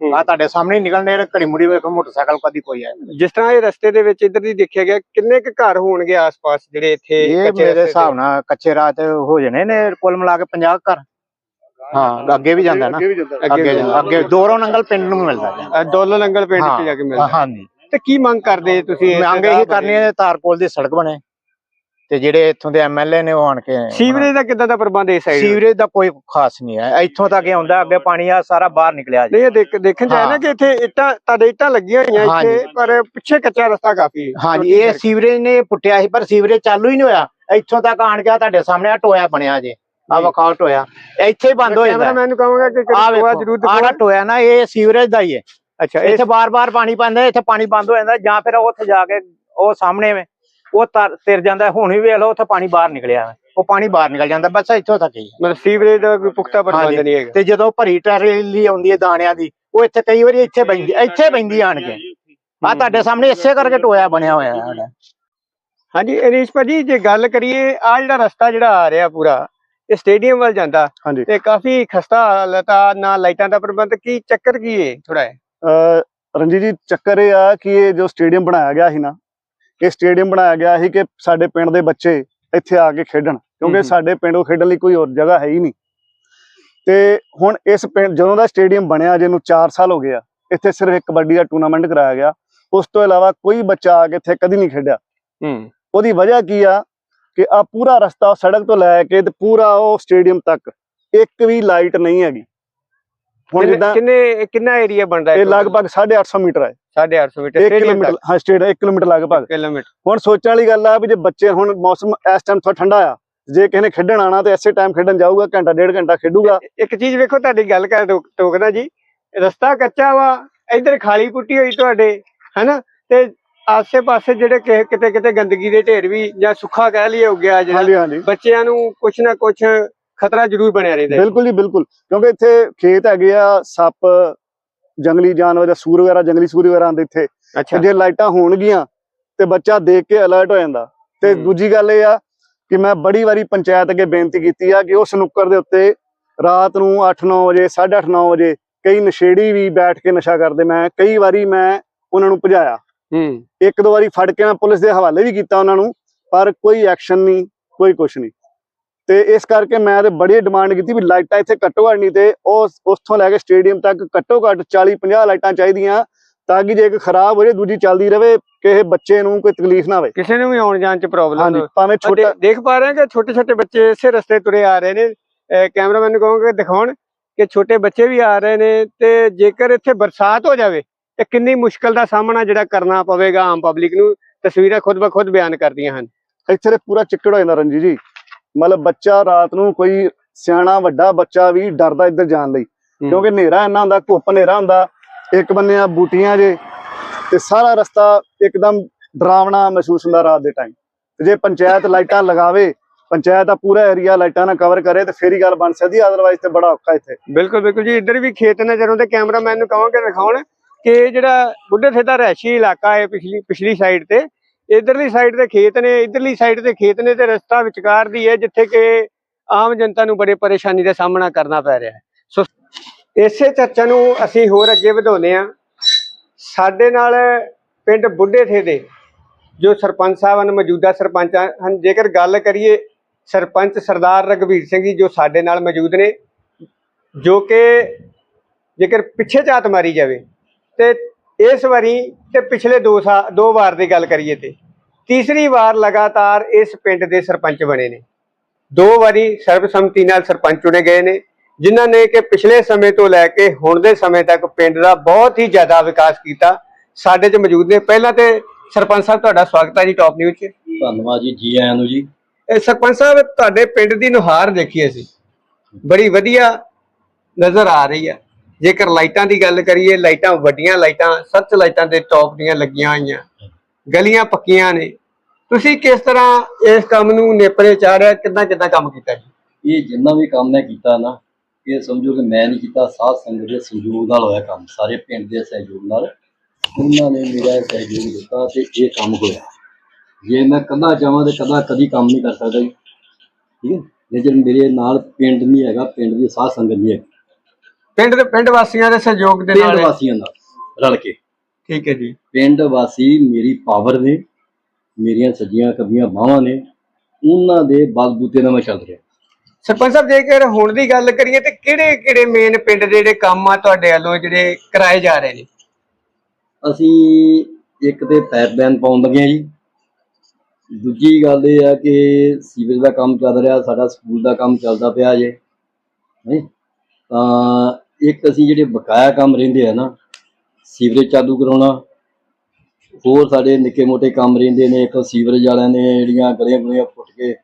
ਆ ਤੁਹਾਡੇ ਸਾਹਮਣੇ ਹੀ ਨਿਕਲਣੇ ਨੇ ਘੜੀ ਮੁੜੀ ਵੇਖੋ ਮੋਟਰਸਾਈਕਲ ਕਦੀ ਕੋਈ ਆਇਆ ਜਿਸ ਤਰ੍ਹਾਂ ਇਹ ਰਸਤੇ ਦੇ ਵਿੱਚ ਇੱਧਰ ਦੀ ਦੇਖਿਆ ਗਿਆ ਕਿੰਨੇ ਕੁ ਘਰ ਹੋਣਗੇ ਆਸ-ਪਾਸ ਜਿਹੜੇ ਇੱਥੇ ਇਹ ਕੱਚੇ ਮੇਰੇ ਹਿਸਾਬ ਨਾਲ ਕੱਚੇ ਰਾਹ ਤੇ ਹੋ ਜਾਣੇ ਨੇ ਕੁੱਲ ਮਿਲਾ ਕੇ 50 ਘਰ। ਹਾਂ ਅੱਗੇ ਵੀ ਜਾਂਦਾ ਨਾ। ਅੱਗੇ ਵੀ ਜਾਂਦਾ। ਅੱਗੇ ਦੋਰੋਂ ਨੰਗਲ ਪਿੰਡ ਨੂੰ ਮਿਲਦਾ ਡੋਲੋ ਲੰਗਲ ਪਿੰਡ ਚ ਜਾ ਕੇ ਮਿਲਦਾ। ਹਾਂ ਜੀ ਤੇ ਕੀ ਮੰਗ ਕਰਦੇ ਤੁਸੀਂ ਮੰਗ ਇਹ? ਕਰਨੀ ਹੈ ਤਾਰਪੋਲ ਦੀ ਸੜਕ ਬਣੇ। ਤੇ ਜਿਹੜੇ ਇੱਥੋਂ ਦੇ ਐਮਐਲਏ ਨੇ ਉਹ ਆਣ ਕੇ ਸੀਵਰੇਜ ਦਾ ਕਿੱਦਾਂ ਦਾ ਪ੍ਰਬੰਧ ਇਸ ਸਾਈਡ ਸੀਵਰੇਜ ਦਾ ਕੋਈ ਖਾਸ ਨਹੀਂ ਹੈ। ਇੱਥੋਂ ਤੱਕ ਆਉਂਦਾ ਅੱਗੇ ਪਾਣੀ ਆ ਸਾਰਾ ਬਾਹਰ ਨਿਕਲਿਆ ਜੀ। ਨਹੀਂ ਦੇਖਣ ਚ ਆਇਆ ਨਾ। ਕਿ ਇੱਥੇ ਇੱਟਾਂ ਤੁਹਾਡੇ ਇੱਟਾਂ ਲੱਗੀਆਂ ਹੋਈਆਂ। ਇੱਥੇ ਪਰ ਪਿੱਛੇ ਕੱਚਾ ਰਸਤਾ ਕਾਫੀ ਹਾਂਜੀ ਇਹ ਸੀਵਰੇਜ ਨੇ ਪੁੱਟਿਆ ਸੀ ਪਰ ਸੀਵਰੇਜ ਚਾਲੂ ਹੀ ਨਹੀਂ ਹੋਇਆ। ਇੱਥੋਂ ਤੱਕ ਆਣ ਕੇ ਤੁਹਾਡੇ ਸਾਹਮਣੇ ਆ ਟੋਇਆ ਬਣਿਆ ਜੇ। ਆ ਵਖਾਓ ਟੋਇਆ। ਇੱਥੇ ਹੀ ਬੰਦ ਹੋ ਜਾਂਦਾ। ਕੈਮਰਾਮੈਨ ਨੂੰ ਕਹਾਂਗਾ ਕਿ ਟੋਆ ਜ਼ਰੂਰ ਆਹ ਟੋਇਆ ਨਾ ਇਹ ਸੀਵਰੇਜ ਦਾ ਹੀ ਹੈ। ਅੱਛਾ ਇੱਥੇ ਬਾਰ-ਬਾਰ ਪਾਣੀ ਪੈਂਦਾ ਇੱਥੇ ਪਾਣੀ ਬੰਦ ਹੋ ਜਾਂਦਾ ਜਾਂ ਫਿਰ ਉੱਥੇ ਜਾ ਕੇ ਉਹ ਸਾਹਮਣੇ ਵੇ। ਉਹ ਤਰ ਤਿਰ ਜਾਂਦਾ ਹੁਣ ਵੀ ਵੇਖ ਲਓ ਉੱਥੇ ਪਾਣੀ ਬਾਹਰ ਨਿਕਲਿਆ। ਉਹ ਪਾਣੀ ਬਾਹਰ ਨਿਕਲ ਜਾਂਦਾ ਬਸ ਇੱਥੋਂ ਤੱਕ ਹੀ। ਮਤਲਬ ਸੀਵਰੇਜ ਦਾ ਕੋਈ ਪੁਖਤਾ ਪ੍ਰਬੰਧ ਹਾਂਜੀ। ਨਹੀਂ ਹੈਗਾ ਤੇ ਜਦੋਂ ਭਰੀ ਟਰੇਲੀ ਆਉਂਦੀ ਹੈ ਦਾਣਿਆਂ ਦੀ ਉਹ ਇੱਥੇ ਕਈ ਵਾਰੀ ਇੱਥੇ ਪੈਂਦੀ ਇੱਥੇ ਪੈਂਦੀ ਆਣ ਕੇ ਆ ਤੁਹਾਡੇ ਸਾਹਮਣੇ ਇਸੇ ਕਰਕੇ ਟੋਇਆ ਬਣਿਆ ਹੋਇਆ ਹੈ ਹਾਂਜੀ ਅਨੀਸ਼ ਭਾਜੀ ਜੇ ਗੱਲ ਕਰੀਏ ਆ ਜਿਹੜਾ ਰਸਤਾ ਜਿਹੜਾ ਆ ਰਿਹਾ ਪੂਰਾ ਇਹ ਸਟੇਡੀਅਮ ਵੱਲ ਜਾਂਦਾ ਹਾਂਜੀ ਤੇ ਕਾਫੀ ਖਸਤਾ ਹਾਲਤ ਆ ਨਾ ਲਾਈਟਾਂ ਦਾ ਪ੍ਰਬੰਧ ਕੀ ਚੱਕਰ ਕੀ ਹੈ ਥੋੜਾ ਰਣਜੀਤ ਜੀ ਚੱਕਰ ਇਹ ਆ ਕਿ ਇਹ ਜੋ ਸਟੇਡੀਅਮ ਬਣਾਇਆ ਗਿਆ ਸੀ ਨਾ ਇਹ ਸਟੇਡੀਅਮ ਬਣਾਇਆ ਗਿਆ ਸੀ ਕਿ ਸਾਡੇ ਪਿੰਡ ਦੇ ਬੱਚੇ ਇੱਥੇ ਆ ਕੇ ਖੇਡਣ ਕਿਉਂਕਿ। ਸਾਡੇ ਪਿੰਡੋਂ ਖੇਡਣ ਲਈ ਕੋਈ ਹੋਰ ਜਗ੍ਹਾ ਹੈ ਹੀ ਨਹੀਂ। ਤੇ ਹੁਣ ਇਸ ਪਿੰਡ ਜਦੋਂ ਦਾ ਸਟੇਡੀਅਮ ਬਣਿਆ ਜਿਹਨੂੰ 4 ਸਾਲ ਹੋ ਗਏ ਆ ਇੱਥੇ ਸਿਰਫ ਇੱਕ ਕਬੱਡੀ ਦਾ ਟੂਰਨਾਮੈਂਟ ਕਰਾਇਆ ਗਿਆ। ਉਸ ਤੋਂ ਇਲਾਵਾ ਕੋਈ ਬੱਚਾ ਆ ਕੇ ਇੱਥੇ ਕਦੀ ਨਹੀਂ ਖੇਡਿਆ। ਹੂੰ। ਉਹਦੀ ਵਜ੍ਹਾ ਕੀ ਆ ਕਿ ਆ ਪੂਰਾ ਰਸਤਾ ਸੜਕ ਤੋਂ ਲੈ ਕੇ ਤੇ ਪੂਰਾ ਉਹ ਸਟੇਡੀਅਮ ਤੱਕ ਇੱਕ ਵੀ ਲਾਈਟ ਨਹੀਂ ਹੈਗੀ। ਹੁਣ ਜਿੱਦਾਂ ਕਿੰਨੇ ਕਿੰਨਾ ਏਰੀਆ ਬਣਦਾ ਇਹ ਲਗਭਗ 850 ਮੀਟਰ ਹੈ 850 ਮੀਟਰ 1 stadium ਕਿਲੋਮੀਟਰ ਹਾਂ ਸਟੇਟ 1 ਕਿਲੋਮੀਟਰ ਲਗਭਗ। ਕਿਲੋਮੀਟਰ। ਹੁਣ ਸੋਚਣ ਵਾਲੀ ਗੱਲ ਆ ਵੀ ਜੇ ਬੱਚੇ ਹੁਣ ਮੌਸਮ ਇਸ ਟਾਈਮ ਥੋੜਾ ਠੰਡਾ ਆ ਜੇ ਕਿਸੇ ਨੇ ਖੇਡਣ ਆਣਾ ਤੇ ਐਸੇ ਟਾਈਮ ਖੇਡਣ ਜਾਊਗਾ ਘੰਟਾ ਡੇਢ ਘੰਟਾ ਖੇਡੂਗਾ। ਇੱਕ ਚੀਜ਼ ਵੇਖੋ ਤੁਹਾਡੀ ਗੱਲ ਕਰ ਟੋਕ- ਟੋਕਦਾ ਜੀ। ਰਸਤਾ ਕੱਚਾ ਵਾ ਇੱਧਰ ਖਾਲੀ ਪੁੱਟੀ ਹੋਈ ਤੁਹਾਡੇ ਹੈਨਾ? ਤੇ ਆਸੇ ਪਾਸੇ ਜਿਹੜੇ ਕਿਤੇ ਕਿਤੇ ਗੰਦਗੀ ਦੇ ਢੇਰ ਵੀ ਜਾਂ ਸੁੱਖਾ ਕਹਿ ਲਈਏ ਹੋ ਗਿਆ ਜਿਹੜਾ ਬੱਚਿਆਂ ਨੂੰ ਕੁਛ ਨਾ ਕੁਛ ਖਤਰਾ ਜ਼ਰੂਰ ਬਣਿਆ ਰਹਿੰਦਾ। ਬਿਲਕੁਲ ਜੀ ਬਿਲਕੁਲ। ਕਿਉਂਕਿ ਇੱਥੇ ਖੇਤ ਹੈਗੇ ਆ ਸੱਪ ਜੰਗਲੀ ਜਾਨਵਰ ਜਾਂ ਸੂਰ ਵਗੈਰਾ ਜੰਗਲੀ ਸੂਰ ਵਗੈਰਾ ਆਉਂਦੇ ਇੱਥੇ। ਤੇ ਜੇ ਲਾਈਟਾਂ ਹੋਣਗੀਆਂ ਤੇ ਬੱਚਾ ਦੇਖ ਕੇ ਅਲਰਟ ਹੋ ਜਾਂਦਾ। ਤੇ। ਦੂਜੀ ਗੱਲ ਇਹ ਆ ਕਿ ਮੈਂ ਬੜੀ ਵਾਰੀ ਪੰਚਾਇਤ ਅੱਗੇ ਬੇਨਤੀ ਕੀਤੀ ਆ ਕਿ ਉਸ ਨੁੱਕਰ ਦੇ ਉੱਤੇ ਰਾਤ ਨੂੰ 8-9 ਵਜੇ 8:30 9 ਵਜੇ ਕਈ ਨਸ਼ੇੜੀ ਵੀ ਬੈਠ ਕੇ ਨਸ਼ਾ ਕਰਦੇ ਮੈਂ ਕਈ ਵਾਰੀ ਮੈਂ ਉਹਨਾਂ ਨੂੰ ਭਜਾਇਆ। ਹੂੰ। ਇੱਕ ਦੋ ਵਾਰੀ ਫੜ ਕੇ ਮੈਂ ਪੁਲਿਸ ਦੇ ਹਵਾਲੇ ਵੀ ਕੀਤਾ ਉਹਨਾਂ ਨੂੰ ਪਰ ਕੋਈ ਐਕਸ਼ਨ ਨਹੀਂ ਕੋਈ ਕੁਛ ਨਹੀਂ। ਤੇ ਇਸ ਕਰਕੇ ਮੈਂ ਤੇ ਬੜੀ ਡਿਮਾਂਡ ਕੀਤੀ ਵੀ ਲਾਈਟਾਂ ਇੱਥੇ ਘੱਟੋ ਘੱਟ ਨਹੀਂ ਤੇ ਉਸ ਉੱਥੋਂ ਲੈ ਕੇ ਸਟੇਡੀਅਮ ਤੱਕ ਘੱਟੋ ਘੱਟ 40 50 ਲਾਈਟਾਂ ਚਾਹੀਦੀਆਂ ਤਾਂ ਕਿ ਜੇ ਇੱਕ ਖਰਾਬ ਹੋ ਜੇ ਦੂਜੀ ਚੱਲਦੀ ਰਵੇ ਕਿਸੇ ਬੱਚੇ ਨੂੰ ਕੋਈ ਤਕਲੀਫ ਨਾ ਹੋਵੇ ਕਿਸੇ ਨੂੰ ਵੀ ਆਉਣ ਜਾਣ ਚ ਪ੍ਰੋਬਲਮ ਹਾਂਜੀ ਭਾਵੇਂ ਛੋਟਾ ਦੇਖ ਪਾ ਰਹੇ ਹਾਂ ਕਿ ਛੋਟੇ ਛੋਟੇ ਬੱਚੇ ਇਸੇ ਰਸਤੇ ਤੁਰੇ ਆ ਰਹੇ ਨੇ। ਕੈਮਰਾਮੈਨ ਨੂੰ ਕਹਾਂਗੇ ਦਿਖਾਉਣ ਕਿ ਛੋਟੇ ਬੱਚੇ ਵੀ ਆ ਰਹੇ ਨੇ ਤੇ ਜੇਕਰ ਇੱਥੇ ਬਰਸਾਤ ਹੋ ਜਾਵੇ ਤੇ ਕਿੰਨੀ ਮੁਸ਼ਕਲ ਦਾ ਸਾਹਮਣਾ ਜਿਹੜਾ ਕਰਨਾ ਪਵੇਗਾ ਆਮ ਪਬਲਿਕ ਨੂੰ ਤਸਵੀਰਾਂ ਖੁਦ ਬ ਖੁਦ ਬਿਆਨ ਕਰਦੀਆਂ ਹਨ। ਇੱਥੇ ਤੇ ਪੂਰਾ ਚਿੱਕੜ ਹੋ ਜਾਂਦਾ ਰਣਜੀ ਜੀ। ਮਤਲਬ ਬੱਚਾ ਰਾਤ ਨੂੰ ਕੋਈ ਸਿਆਣਾ ਵੱਡਾ ਬੱਚਾ ਵੀ ਡਰਦਾ ਇੱਧਰ ਜਾਣ ਲਈ। ਕਿਉਂਕਿ ਹਨੇਰਾ ਇੰਨਾ ਹੁੰਦਾ ਧੁੱਪ ਹਨੇਰਾ ਹੁੰਦਾ ਇੱਕ ਬੰਨੇ ਆ ਬੂਟੀਆਂ ਜੇ ਤੇ ਸਾਰਾ ਰਸਤਾ ਇੱਕਦਮ ਡਰਾਵਣਾ ਮਹਿਸੂਸ ਹੁੰਦਾ ਰਾਤ ਦੇ ਟਾਈਮ ਤੇ ਜੇ ਪੰਚਾਇਤ ਲਾਈਟਾਂ ਲਗਾਵੇ ਪੰਚਾਇਤ ਆ ਪੂਰਾ ਏਰੀਆ ਲਾਈਟਾਂ ਨਾਲ ਕਵਰ ਕਰੇ ਤੇ ਫੇਰ ਹੀ ਗੱਲ ਬਣ ਸਕਦੀ ਅਦਰਵਾਈਜ਼ ਤੇ ਬੜਾ ਔਖਾ ਇੱਥੇ। ਬਿਲਕੁਲ ਬਿਲਕੁਲ ਜੀ। ਇੱਧਰ ਵੀ ਖੇਤ ਨਜ਼ਰ ਆਉਂਦੇ ਕੈਮਰਾਮੈਨ ਨੂੰ ਕਹਾਂਗੇ ਦਿਖਾਉਣ ਕਿ ਜਿਹੜਾ ਬੁੱਢੇ ਥੇ ਦਾ ਰਹਿਸ਼ੀ ਇਲਾਕਾ ਹੈ ਪਿਛਲੀ ਪਿਛਲੀ ਸਾਈਡ ਤੇ ਇਧਰਲੀ ਸਾਈਡ ਤੇ ਖੇਤ ਨੇ, ਇਧਰਲੀ ਸਾਈਡ ਤੇ ਖੇਤ ਨੇ ਤੇ ਰਸਤਾ ਵਿਚਕਾਰ ਦੀ ਹੈ, ਜਿੱਥੇ ਕਿ ਆਮ ਜਨਤਾ ਨੂੰ ਬੜੇ ਪਰੇਸ਼ਾਨੀ ਦਾ ਸਾਹਮਣਾ ਕਰਨਾ ਪੈ ਰਿਹਾ ਹੈ। ਸੋ ਇਸੇ ਚਰਚਾ ਨੂੰ ਅਸੀਂ ਹੋਰ ਅੱਗੇ ਵਧਾਉਂਦੇ ਹਾਂ। ਸਾਡੇ ਨਾਲ ਪਿੰਡ ਬੁੱਢੇ ਥੇ ਦੇ ਜੋ ਸਰਪੰਚ ਸਾਹਿਬ ਹਨ, ਮੌਜੂਦਾ ਸਰਪੰਚ ਹਨ, ਜੇਕਰ ਗੱਲ ਕਰੀਏ ਸਰਪੰਚ ਸਰਦਾਰ ਰਗਵੀਰ ਸਿੰਘ ਜੀ ਜੋ ਸਾਡੇ ਨਾਲ ਮੌਜੂਦ ਨੇ, ਜੋ ਕਿ ਜੇਕਰ ਪਿੱਛੇ ਝਾਤ ਮਾਰੀ ਜਾਵੇ ਤੇ ਇਸ ਵਾਰੀ ਤੇ ਪਿਛਲੇ 2 ਸਾਲ ਦੋ ਵਾਰ ਦੀ ਗੱਲ ਕਰੀਏ ਤੇ। ਤੀਸਰੀ ਵਾਰ ਲਗਾਤਾਰ ਇਸ ਪਿੰਡ ਦੇ ਸਰਪੰਚ ਬਣੇ ਨੇ। ਦੋ ਵਾਰੀ ਸਰਬਸੰਮਤੀ ਨਾਲ ਸਰਪੰਚ ਚੁਣੇ ਗਏ ਨੇ ਜਿਨ੍ਹਾਂ ਨੇ ਕਿ ਪਿਛਲੇ ਸਮੇਂ ਤੋਂ ਲੈ ਕੇ ਹੁਣ ਦੇ ਸਮੇਂ ਤੱਕ ਪਿੰਡ ਦਾ ਬਹੁਤ ਹੀ ਜ਼ਿਆਦਾ ਵਿਕਾਸ ਕੀਤਾ। ਸਾਡੇ 'ਚ ਮੌਜੂਦ ਨੇ। ਪਹਿਲਾਂ ਤੇ ਸਰਪੰਚ ਸਾਹਿਬ ਤੁਹਾਡਾ ਸਵਾਗਤ ਹੈ ਜੀ ਟੌਪ ਨਿਊਜ਼ 'ਚ। ਧੰਨਵਾਦ ਜੀ ਜੀ ਆਇਆਂ ਨੂੰ ਜੀ। ਇਹ ਸਰਪੰਚ ਸਾਹਿਬ ਤੁਹਾਡੇ ਪਿੰਡ ਦੀ ਨੁਹਾਰ ਦੇਖੀ ਅਸੀਂ। ਬੜੀ ਵਧੀਆ ਨਜ਼ਰ ਆ ਰਹੀ ਆ ਜੇਕਰ ਲਾਈਟਾਂ ਦੀ ਗੱਲ ਕਰੀਏ, ਲਾਈਟਾਂ ਵੱਡੀਆਂ ਲਾਈਟਾਂ ਸਰਚ ਲਾਈਟਾਂ ਦੇ ਟੌਪ ਦੀਆਂ ਲੱਗੀਆਂ ਹੋਈਆਂ। ਗਲੀਆਂ ਪੱਕੀਆਂ ਨੇ। ਤੁਸੀਂ ਕਿਸ ਤਰ੍ਹਾਂ ਇਸ ਕੰਮ ਨੂੰ ਨੇਪਰੇ ਚਾੜਿਆ ਕਿੱਦਾਂ ਕਿੱਦਾਂ ਕੰਮ ਕੀਤਾ ਜੀ? ਇਹ ਜਿੰਨਾ ਵੀ ਕੰਮ ਮੈਂ ਕੀਤਾ ਨਾ, ਇਹ ਸਮਝੋ ਕਿ ਮੈਂ ਨਹੀਂ ਕੀਤਾ, ਸਾਧ ਸੰਗਤ ਦੇ ਸਹਿਯੋਗ ਨਾਲ ਹੋਇਆ ਕੰਮ। ਸਾਰੇ ਪਿੰਡ ਦੇ ਸਹਿਯੋਗ ਨਾਲ ਉਹਨਾਂ ਨੇ ਮੇਰਾ ਸਹਿਯੋਗ ਦਿੱਤਾ ਤੇ ਇਹ ਕੰਮ ਹੋਇਆ। ਜੇ ਮੈਂ ਕੱਲਾ ਚਾਹਾਂ ਤੇ ਕੱਲਾ ਕਦੀ ਕੰਮ ਨਹੀਂ ਕਰ ਸਕਦਾ ਜੀ। ਠੀਕ ਹੈ? ਲੇਕਿਨ ਮੇਰੇ ਨਾਲ ਪਿੰਡ ਨਹੀਂ ਹੈਗਾ, ਪਿੰਡ ਦੀ ਸਾਧ ਸੰਗਤ ਨਹੀਂ ਹੈ ਪਿੰਡ ਦੇ ਪਿੰਡ ਵਾਸੀਆਂ ਦੇ ਸਹਿਯੋਗ ਦੇ ਪਿੰਡ ਨਾਲ। ਵਾਸੀਆਂ ਨਾਲ ਰਲ ਕੇ। ਠੀਕ ਹੈ ਜੀ। ਪਿੰਡ ਵਾਸੀ ਮੇਰੀ ਪਾਵਰ ਨੇ ਮੇਰੀਆਂ ਸੱਜੀਆਂ ਕਬੀਆਂ ਬਾਹਾਂ ਨੇ ਉਹਨਾਂ ਦੇ ਬਲਬੂਤੇ ਨਾਲ ਮੈਂ ਚੱਲ ਰਿਹਾ। ਸਰਪੰਚ ਸਾਹਿਬ ਜੇਕਰ ਹੁਣ ਦੀ ਗੱਲ ਕਰੀਏ ਤੇ ਕਿਹੜੇ ਕਿਹੜੇ ਮੇਨ ਪਿੰਡ ਦੇ ਜਿਹੜੇ ਕੰਮ ਆ ਤੁਹਾਡੇ ਵੱਲੋਂ ਜਿਹੜੇ ਕਰਾਏ ਜਾ ਰਹੇ ਨੇ? ਅਸੀਂ ਇੱਕ ਤੇ ਪਾਈਪਲਾਈਨ ਪਾਉਣ ਲੱਗੇ ਹਾਂ ਜੀ। ਦੂਜੀ ਗੱਲ ਇਹ ਆ ਕਿ ਸੀਵਰੇਜ ਦਾ ਕੰਮ ਚੱਲ ਰਿਹਾ ਸਾਡਾ ਸਕੂਲ ਦਾ ਕੰਮ ਚੱਲਦਾ ਪਿਆ ਜੇ। ਨਹੀਂ? ਤਾਂ ਇੱਕ ਅਸੀਂ ਜਿਹੜੇ ਬਕਾਇਆ ਕੰਮ ਰਹਿੰਦੇ ਆ ਨਾ ਸੀਵਰੇਜ ਚਾਲੂ ਕਰਾਉਣਾ ਹੋਰ ਸਾਡੇ ਨਿੱਕੇ ਮੋਟੇ ਕੰਮ ਰਹਿੰਦੇ ਨੇ ਇੱਕ ਸੀਵਰੇਜ ਵਾਲਿਆਂ ਨੇ ਜਿਹੜੀਆਂ ਗਲੀਆਂ ਗੁਲੀਆਂ ਫੁੱਟ ਕੇ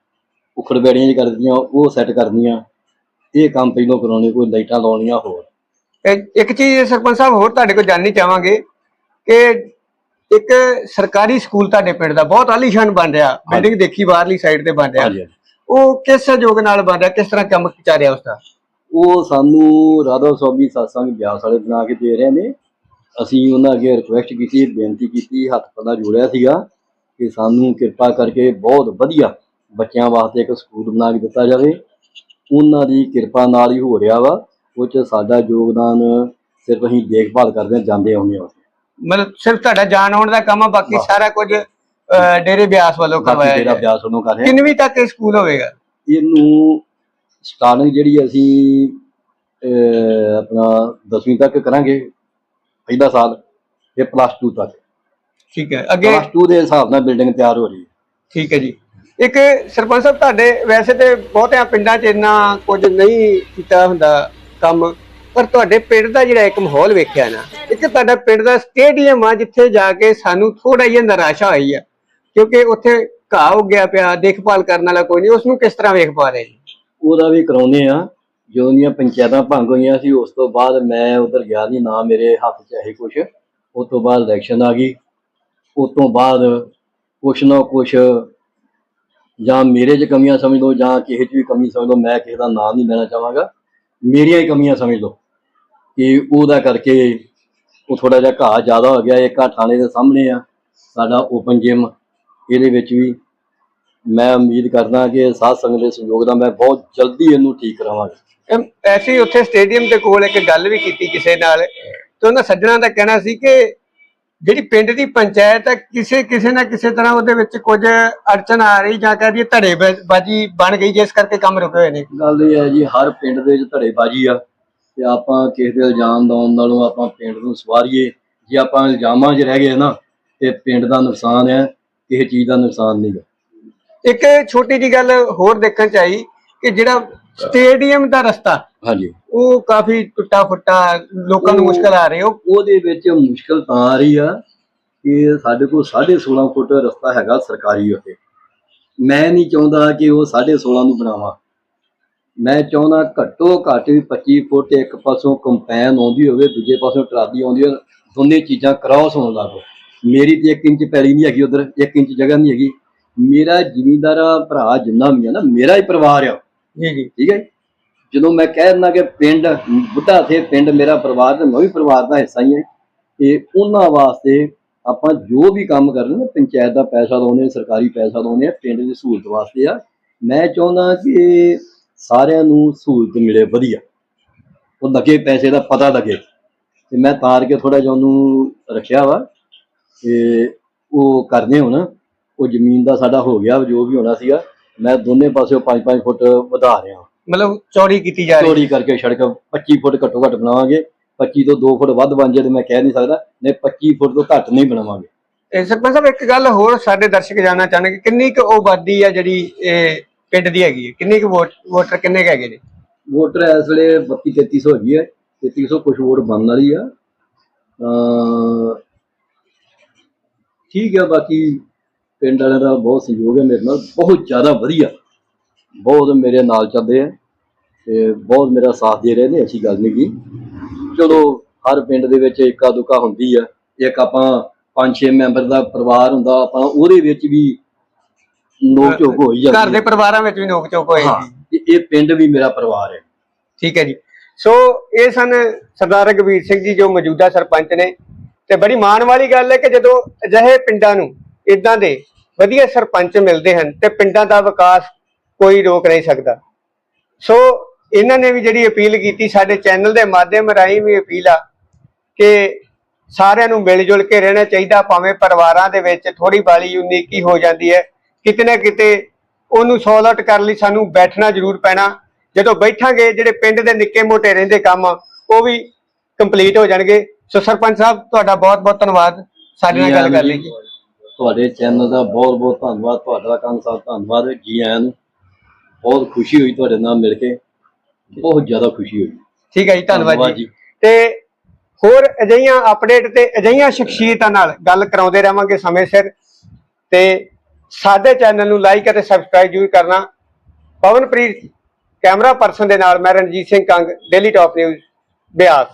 ਉਖੜ ਬੈੜੀਆਂ ਕਰ ਦਿੱਤੀਆਂ ਉਹ ਸੈੱਟ ਕਰਨੀਆਂ। ਇਹ ਕੰਮ ਪਹਿਲੋਂ ਕਰਾਉਣੇ ਕੋਈ ਲਾਈਟਾਂ ਲਾਉਣੀਆਂ ਹੋਰ। ਇਹ- ਇੱਕ ਚੀਜ਼ ਸਰਪੰਚ ਸਾਹਿਬ ਹੋਰ ਤੁਹਾਡੇ ਕੋਲ ਜਾਣਨੀ ਚਾਹਾਂਗੇ ਕਿ ਇੱਕ ਸਰਕਾਰੀ ਸਕੂਲ ਤੁਹਾਡੇ ਪਿੰਡ ਦਾ ਬਹੁਤ ਆਲੀਸ਼ਾਨ ਬਣ ਰਿਹਾ। ਬਿਲਡਿੰਗ ਦੇਖੀ ਬਾਹਰਲੀ ਸਾਈਡ ਤੇ ਬਣ ਰਿਹਾ। ਹਾਂਜੀ ਹਾਂਜੀ। ਉਹ ਕਿਸ ਸਹਿਯੋਗ ਨਾਲ ਬਣ ਰਿਹਾ? ਕਿਸ ਤਰ੍ਹਾਂ ਕੰਮ ਚੱਲ ਰਿਹਾ ਉਸ ਦਾ ਉਹ ਸਾਨੂੰ ਰਾਧਾ ਸਵਾਮੀ satsang ਬਿਆਸ ਵਾਲੇ ਬਣਾ ਕੇ ਦੇ ਰਹੇ ਨੇ। ਅਸੀਂ ਉਹਨਾਂ ਅੱਗੇ ਰਿਕੁਐਸਟ ਕੀਤੀ ਬੇਨਤੀ ਕੀਤੀ ਹੱਥ ਪੱਲਾ ਜੋੜਿਆ ਸੀਗਾ ਕਿ ਸਾਨੂੰ ਕਿਰਪਾ ਕਰਕੇ ਬਹੁਤ ਵਧੀਆ ਬੱਚਿਆਂ ਵਾਸਤੇ ਇੱਕ ਸਕੂਲ ਬਣਾ ਕੇ ਦਿੱਤਾ ਜਾਵੇ। ਉਹਨਾਂ ਦੀ ਕਿਰਪਾ ਨਾਲ ਹੀ ਹੋ ਰਿਹਾ ਵਾ। ਉਹ 'ਚ ਸਾਡਾ ਯੋਗਦਾਨ ਸਿਰਫ ਅਸੀਂ ਦੇਖਭਾਲ ਕਰਦੇ ਜਾਂਦੇ ਆਉਂਦੇ ਹਾਂ। ਮਤਲਬ ਸਿਰਫ ਤੁਹਾਡਾ ਜਾਣ ਆਉਣ ਦਾ ਕੰਮ ਆ ਬਾਕੀ। ਸਾਰਾ ਕੁਝ ਡੇਰੇ ਬਿਆਸ ਵੱਲੋਂ ਕਰਵਾਇਆ ਜਾਏ। ਅਭਿਆਸ ਉਹਨੂੰ ਕਰ ਰਹੇ ਹਾਂ। ਕਿੰਨਵੀਂ ਤੱਕ ਇਹ ਸਕੂਲ ਹੋਵੇਗਾ? ਇਹਨੂੰ ਸਟਾਰਟਿੰਗ ਜਿਹੜੀ ਅਸੀਂ ਆਪਣਾ 10ਵੀਂ ਤੱਕ ਕਰਾਂਗੇ ਪਹਿਲਾ ਸਾਲ ਇਹ ਪਲੱਸ 2 ਤੱਕ। ਠੀਕ ਹੈ ਅੱਗੇ ਪਲੱਸ 2 ਦੇ ਹਿਸਾਬ ਨਾਲ ਬਿਲਡਿੰਗ ਤਿਆਰ ਹੋ ਰਹੀ ਹੈ। ਠੀਕ ਹੈ ਜੀ। ਇੱਕ ਸਰਪੰਚ ਸਾਹਿਬ ਤੁਹਾਡੇ ਵੈਸੇ ਤੇ ਬਹੁਤਿਆਂ ਪਿੰਡਾਂ 'ਚ ਇੰਨਾ ਕੁਝ ਨਹੀਂ ਕੀਤਾ ਹੁੰਦਾ ਕੰਮ ਪਰ ਤੁਹਾਡੇ ਪਿੰਡ ਦਾ ਜਿਹੜਾ ਇੱਕ ਮਾਹੌਲ ਵੇਖਿਆ ਨਾ ਇੱਕ ਤੁਹਾਡਾ ਪਿੰਡ ਦਾ ਸਟੇਡੀਅਮ ਆ ਜਿੱਥੇ ਜਾ ਕੇ ਸਾਨੂੰ ਥੋੜਾ ਜਿਹਾ ਨਿਰਾਸ਼ਾ ਹੋਈ ਆ ਕਿਉਂਕਿ ਉੱਥੇ ਘਾਹ ਉੱਗਿਆ ਪਿਆ ਦੇਖਭਾਲ ਕਰਨ ਵਾਲਾ ਕੋਈ ਨਹੀਂ ਉਸ ਨੂੰ ਕਿਸ ਤਰ੍ਹਾਂ ਵੇਖ ਪਾ ਰਹੇ ਜੀ? ਉਹਦਾ ਵੀ ਕਰਾਉਨੇ ਆ। ਜਦੋਂ ਦੀਆਂ ਪੰਚਾਇਤਾਂ ਭੰਗ ਹੋਈਆਂ ਸੀ, ਉਸ ਤੋਂ ਬਾਅਦ ਮੈਂ ਉਧਰ ਗਿਆ ਨਹੀਂ ਨਾ ਮੇਰੇ ਹੱਥ 'ਚ ਹੈ ਕੁਝ ਉਸ ਤੋਂ ਬਾਅਦ ਇਲੈਕਸ਼ਨ ਆ ਗਈ। ਉਸ ਤੋਂ ਬਾਅਦ ਕੁਛ ਨਾ ਕੁਛ ਜਾਂ ਮੇਰੇ 'ਚ ਕਮੀਆਂ ਸਮਝ ਲਓ ਜਾਂ ਕਿਸੇ 'ਚ ਵੀ ਕਮੀ ਸਮਝ ਲਓ, ਮੈਂ ਕਿਸੇ ਦਾ ਨਾਮ ਨਹੀਂ ਲੈਣਾ ਚਾਹਾਂਗਾ। ਮੇਰੀਆਂ ਹੀ ਕਮੀਆਂ ਸਮਝ ਲਓ। ਕਿ ਉਹਦਾ ਕਰਕੇ ਉਹ ਥੋੜਾ ਜਿਹਾ ਘਾਹ ਜ਼ਿਆਦਾ ਹੋ ਗਿਆ। ਇਹ ਆ ਥਾਣੇ ਦੇ ਸਾਹਮਣੇ ਆ। ਸਾਡਾ ਓਪਨ ਜਿਮ ਇਹਦੇ ਵਿੱਚ ਵੀ ਮੈਂ ਉਮੀਦ ਕਰਦਾ ਕਿ ਸਾਧ ਸੰਗਤ ਦੇ ਸਹਿਯੋਗ ਦਾ ਮੈਂ ਬਹੁਤ ਜਲਦੀ ਇਹਨੂੰ ਠੀਕ ਕਰਾਵਾਂਗਾ। ਐਸੀ ਉੱਥੇ ਸਟੇਡੀਅਮ ਦੇ ਕੋਲ ਇੱਕ ਗੱਲ ਵੀ ਕੀਤੀ ਕਿਸੇ ਨਾਲ ਤੇ ਉਹਨਾਂ ਸੱਜਣਾ ਦਾ ਕਹਿਣਾ ਸੀ ਕਿ ਜਿਹੜੀ ਪਿੰਡ ਦੀ ਪੰਚਾਇਤ ਹੈ ਕਿਸੇ ਕਿਸੇ ਨਾ ਕਿਸੇ ਤਰ੍ਹਾਂ ਉਹਦੇ ਵਿੱਚ ਕੁਝ ਅੜਚਨ ਆ ਰਹੀ ਜਾਂ ਕਹਿ ਦਈਏ ਧੜੇਬਾਜ਼ੀ ਬਣ ਗਈ ਜਿਸ ਕਰਕੇ ਕੰਮ ਰੁਕੇ ਹੋਏ ਨੇ। ਗੱਲ ਇਹ ਹੈ ਜੀ ਹਰ ਪਿੰਡ ਦੇ ਵਿੱਚ ਧੜੇਬਾਜ਼ੀ ਆ ਤੇ ਆਪਾਂ ਕਿਸੇ ਦੇ ਇਲਜ਼ਾਮ ਲਾਉਣ ਨਾਲੋਂ ਆਪਾਂ ਪਿੰਡ ਨੂੰ ਸਵਾਰੀਏ। ਜੇ ਆਪਾਂ ਇਲਜ਼ਾਮਾਂ 'ਚ ਰਹਿ ਗਏ ਨਾ ਤੇ ਪਿੰਡ ਦਾ ਨੁਕਸਾਨ ਹੈ ਕਿਸੇ ਚੀਜ਼ ਦਾ ਨੁਕਸਾਨ ਨਹੀਂ ਗਾ ਇੱਕ ਛੋਟੀ ਜੀ ਗੱਲ ਹੋਰ ਦੇਖਣ ਚ ਆਈ ਕਿ ਜਿਹੜਾ ਸਟੇਡੀਅਮ ਦਾ ਰਸਤਾ ਹਾਂਜੀ। ਉਹ ਕਾਫੀ ਟੁੱਟਾ ਫੁੱਟਾ ਲੋਕਾਂ ਨੂੰ ਮੁਸ਼ਕਲ ਆ ਰਹੀ ਉਹ ਉਹਦੇ ਵਿੱਚ ਮੁਸ਼ਕਲ ਤਾਂ ਆ ਰਹੀ ਆ ਕਿ ਸਾਡੇ ਕੋਲ 16.5 ਫੁੱਟ ਰਸਤਾ ਹੈਗਾ ਸਰਕਾਰੀ ਉੱਤੇ ਮੈਂ ਨਹੀਂ ਚਾਹੁੰਦਾ ਕਿ ਉਹ 16.5 ਨੂੰ ਬਣਾਵਾਂ। ਮੈਂ ਚਾਹੁੰਦਾ ਘੱਟੋ ਘੱਟ ਵੀ 25 ਫੁੱਟ ਇੱਕ ਪਾਸੋਂ ਕੰਪੈਨ ਆਉਂਦੀ ਹੋਵੇ ਦੂਜੇ ਪਾਸੋਂ ਟਰਾਲੀ ਆਉਂਦੀ ਹੋਵੇ ਦੋਨੇ ਚੀਜ਼ਾਂ ਕ੍ਰਾਸ ਹੋਣ ਲੱਗ ਮੇਰੀ ਤੇ 1 ਇੰਚ ਪੈਲੀ ਨਹੀਂ ਹੈਗੀ ਉਧਰ 1 ਇੰਚ ਜਗ੍ਹਾ ਨਹੀਂ ਹੈਗੀ। ਮੇਰਾ ਜ਼ਿਮੀਂਦਾਰਾ ਭਰਾ ਜਿੰਨਾ ਵੀ ਆ ਨਾ ਮੇਰਾ ਹੀ ਪਰਿਵਾਰ ਆ ਜੀ ਜੀ। ਠੀਕ ਹੈ? ਜਦੋਂ ਮੈਂ ਕਹਿ ਦਿੰਦਾ ਕਿ ਪਿੰਡ ਬੁੱਢਾ ਥੇ ਪਿੰਡ ਮੇਰਾ ਪਰਿਵਾਰ ਤੇ ਮੈਂ ਵੀ ਪਰਿਵਾਰ ਦਾ ਹਿੱਸਾ ਹੀ ਹਾਂ ਤੇ ਉਹਨਾਂ ਵਾਸਤੇ ਆਪਾਂ ਜੋ ਵੀ ਕੰਮ ਕਰਨੇ ਨਾ ਪੰਚਾਇਤ ਦਾ ਪੈਸਾ ਲਾਉਂਦੇ ਸਰਕਾਰੀ ਪੈਸਾ ਲਾਉਂਦੇ ਆ ਪਿੰਡ ਦੀ ਸਹੂਲਤ ਵਾਸਤੇ ਆ। ਮੈਂ ਚਾਹੁੰਦਾ ਕਿ ਸਾਰਿਆਂ ਨੂੰ ਸਹੂਲਤ ਮਿਲੇ ਵਧੀਆ। ਉਹ ਲੱਗੇ ਪੈਸੇ ਦਾ ਪਤਾ ਲੱਗੇ। ਤੇ ਮੈਂ ਤਾਰ ਕੇ ਥੋੜਾ ਜਿਹਾ ਉਹਨੂੰ ਰੱਖਿਆ ਵਾ ਤੇ ਉਹ ਕਰਨੇ ਹੁਣ। ਉਹ ਜ਼ਮੀਨ ਦਾ ਸਾਡਾ ਹੋ ਗਿਆ ਜੋ ਵੀ ਹੋਣਾ ਸੀਗਾ ਮੈਂ ਦੋਨੇ ਪਾਸਿਓਂ 5-5 ਫੁੱਟ ਵਧਾ ਰਿਹਾ ਮਤਲਬ ਚੌੜੀ ਕੀਤੀ ਜਾ ਰਹੀ ਚੋਰੀ ਕਰਕੇ ਸੜਕ 25 ਫੁੱਟ ਘੱਟੋ ਘੱਟ ਬਣਾਵਾਂਗੇ 25 ਤੋਂ 2 ਫੁੱਟ ਵੱਧ ਬਣ ਜੇ ਤੇ ਮੈਂ ਕਹਿ ਨਹੀਂ ਸਕਦਾ ਨਹੀਂ 25 ਫੁੱਟ ਤੋਂ ਘੱਟ ਨਹੀਂ ਬਣਾਵਾਂਗੇ। ਇਹ ਸਰਪੰਚ ਸਾਹਿਬ ਇੱਕ ਗੱਲ ਹੋਰ ਸਾਡੇ ਦਰਸ਼ਕ ਜਾਣਨਾ ਚਾਹਣਗੇ ਕਿੰਨੀ ਕੁ ਆਬਾਦੀ ਆ ਜਿਹੜੀ ਇਹ ਪਿੰਡ ਦੀ ਹੈਗੀ ਹੈ? ਕਿੰਨੀ ਕੁ ਵੋਟ ਵੋਟਰ ਕਿੰਨੇ ਹੈਗੇ ਨੇ? ਵੋਟਰ ਇਸ ਵੇਲੇ 32 3300 ਹੈਗੀ ਹੈ 3300 ਕੁਛ ਵੋਟ ਬਣਨ ਵਾਲੀ ਆ। ਠੀਕ ਹੈ ਬਾਕੀ ਪਿੰਡ ਵਾਲਿਆਂ ਦਾ ਬਹੁਤ ਸਹਿਯੋਗ ਹੈ ਮੇਰੇ ਨਾਲ ਬਹੁਤ ਜ਼ਿਆਦਾ ਵਧੀਆ। ਬਹੁਤ ਮੇਰੇ ਨਾਲ ਚੱਲਦੇ ਆ ਤੇ ਬਹੁਤ ਮੇਰਾ ਸਾਥ ਦੇ ਰਹੇ ਨੇ ਐਸੀ ਗੱਲ ਨਹੀਂ ਗੀ। ਚਲੋ ਹਰ ਪਿੰਡ ਦੇ ਵਿੱਚ ਏਕਾ ਦੁਕਾ ਹੁੰਦੀ ਆ। ਇੱਕ ਆਪਾਂ ਪੰਜ ਛੇ ਮੈਂਬਰ ਦਾ ਪਰਿਵਾਰ ਹੁੰਦਾ ਆਪਾਂ ਉਹਦੇ ਵਿੱਚ ਵੀ ਨੋਕ ਝੋਕ ਹੋ ਹੀ ਜਾਂਦੀ ਘਰ ਦੇ। ਪਰਿਵਾਰਾਂ ਵਿੱਚ ਵੀ ਨੋਕ ਚੋਕ ਹੋਏ ਹਾਂ ਸੀ ਇਹ ਪਿੰਡ ਵੀ ਮੇਰਾ ਪਰਿਵਾਰ ਹੈ। ਠੀਕ ਹੈ ਜੀ। ਸੋ ਇਹ ਸਨ ਸਰਦਾਰ ਰਘਵੀਰ ਸਿੰਘ ਜੀ ਜੋ ਮੌਜੂਦਾ ਸਰਪੰਚ ਨੇ। ਤੇ ਬੜੀ ਮਾਣ ਵਾਲੀ ਗੱਲ ਹੈ ਕਿ ਜਦੋਂ ਅਜਿਹੇ ਪਿੰਡਾਂ ਨੂੰ ਇਦਾਂ ਦੇ ਵਧੀਆ ਸਰਪੰਚ ਮਿਲਦੇ ਹਨ ਤੇ ਪਿੰਡਾਂ ਦਾ ਵਿਕਾਸ ਕੋਈ ਰੋਕ ਨਹੀਂ ਸਕਦਾ। ਸੋ ਇਹਨਾਂ ਨੇ ਵੀ ਜਿਹੜੀ ਅਪੀਲ ਕੀਤੀ ਸਾਡੇ ਚੈਨਲ ਦੇ ਮਾਧਿਅਮ ਰਾਹੀਂ ਵੀ ਅਪੀਲ ਆ ਕਿ ਸਾਰਿਆਂ ਨੂੰ ਮਿਲ ਜੁਲ ਕੇ ਰਹਿਣਾ ਚਾਹੀਦਾ ਭਾਵੇਂ ਪਰਿਵਾਰਾਂ ਦੇ ਵਿੱਚ ਥੋੜੀ ਬਾਲੀ ਯੂਨੀਕੀ ਹੋ ਜਾਂਦੀ ਹੈ। ਕਿਤੇ ਨਾ ਕਿਤੇ ਉਹਨੂੰ ਸੋਲਟ ਕਰਨ ਲਈ ਸਾਨੂੰ ਬੈਠਣਾ ਜ਼ਰੂਰ ਪੈਣਾ। ਜਦੋਂ ਬੈਠਾਂਗੇ ਜਿਹੜੇ ਪਿੰਡ ਦੇ ਨਿੱਕੇ ਮੋਟੇ ਰਹਿੰਦੇ ਕੰਮ ਉਹ ਵੀ ਕੰਪਲੀਟ ਹੋ ਜਾਣਗੇ। ਸੋ ਸਰਪੰਚ ਸਾਹਿਬ ਤੁਹਾਡਾ ਬਹੁਤ ਬਹੁਤ ਧੰਨਵਾਦ। ਸਾਡੇ ਨਾਲ ਗੱਲ ਕਰ ਲਈ ਤੁਹਾਡੇ ਚੈਨਲ ਦਾ ਬਹੁਤ ਬਹੁਤ ਧੰਨਵਾਦ ਤੁਹਾਡਾ ਕੰਨ ਸਾਹਿਬ ਧੰਨਵਾਦ ਜੀ ਆਇਆਂ ਨੂੰ। ਬਹੁਤ ਖੁਸ਼ੀ ਹੋਈ ਤੁਹਾਡੇ ਨਾਲ ਮਿਲ ਕੇ। ਬਹੁਤ ਜ਼ਿਆਦਾ ਖੁਸ਼ੀ ਹੋਈ। ਠੀਕ ਹੈ ਜੀ ਧੰਨਵਾਦ ਜੀ। ਤੇ ਹੋਰ ਅਜਿਹੀਆਂ ਅਪਡੇਟ ਤੇ ਅਜਿਹੀਆਂ ਸ਼ਖਸੀਅਤਾਂ ਨਾਲ ਗੱਲ ਕਰਾਉਂਦੇ ਰਵਾਂਗੇ ਸਮੇਂ ਸਿਰ। ਤੇ ਸਾਡੇ ਚੈਨਲ ਨੂੰ ਲਾਈਕ ਅਤੇ ਸਬਸਕ੍ਰਾਈਬ ਜ਼ਰੂਰ ਕਰਨਾ। ਪਵਨਪ੍ਰੀਤ ਕੈਮਰਾ ਪਰਸਨ ਦੇ ਨਾਲ ਮੈਂ Ranjit Singh Kang daily top news Beas.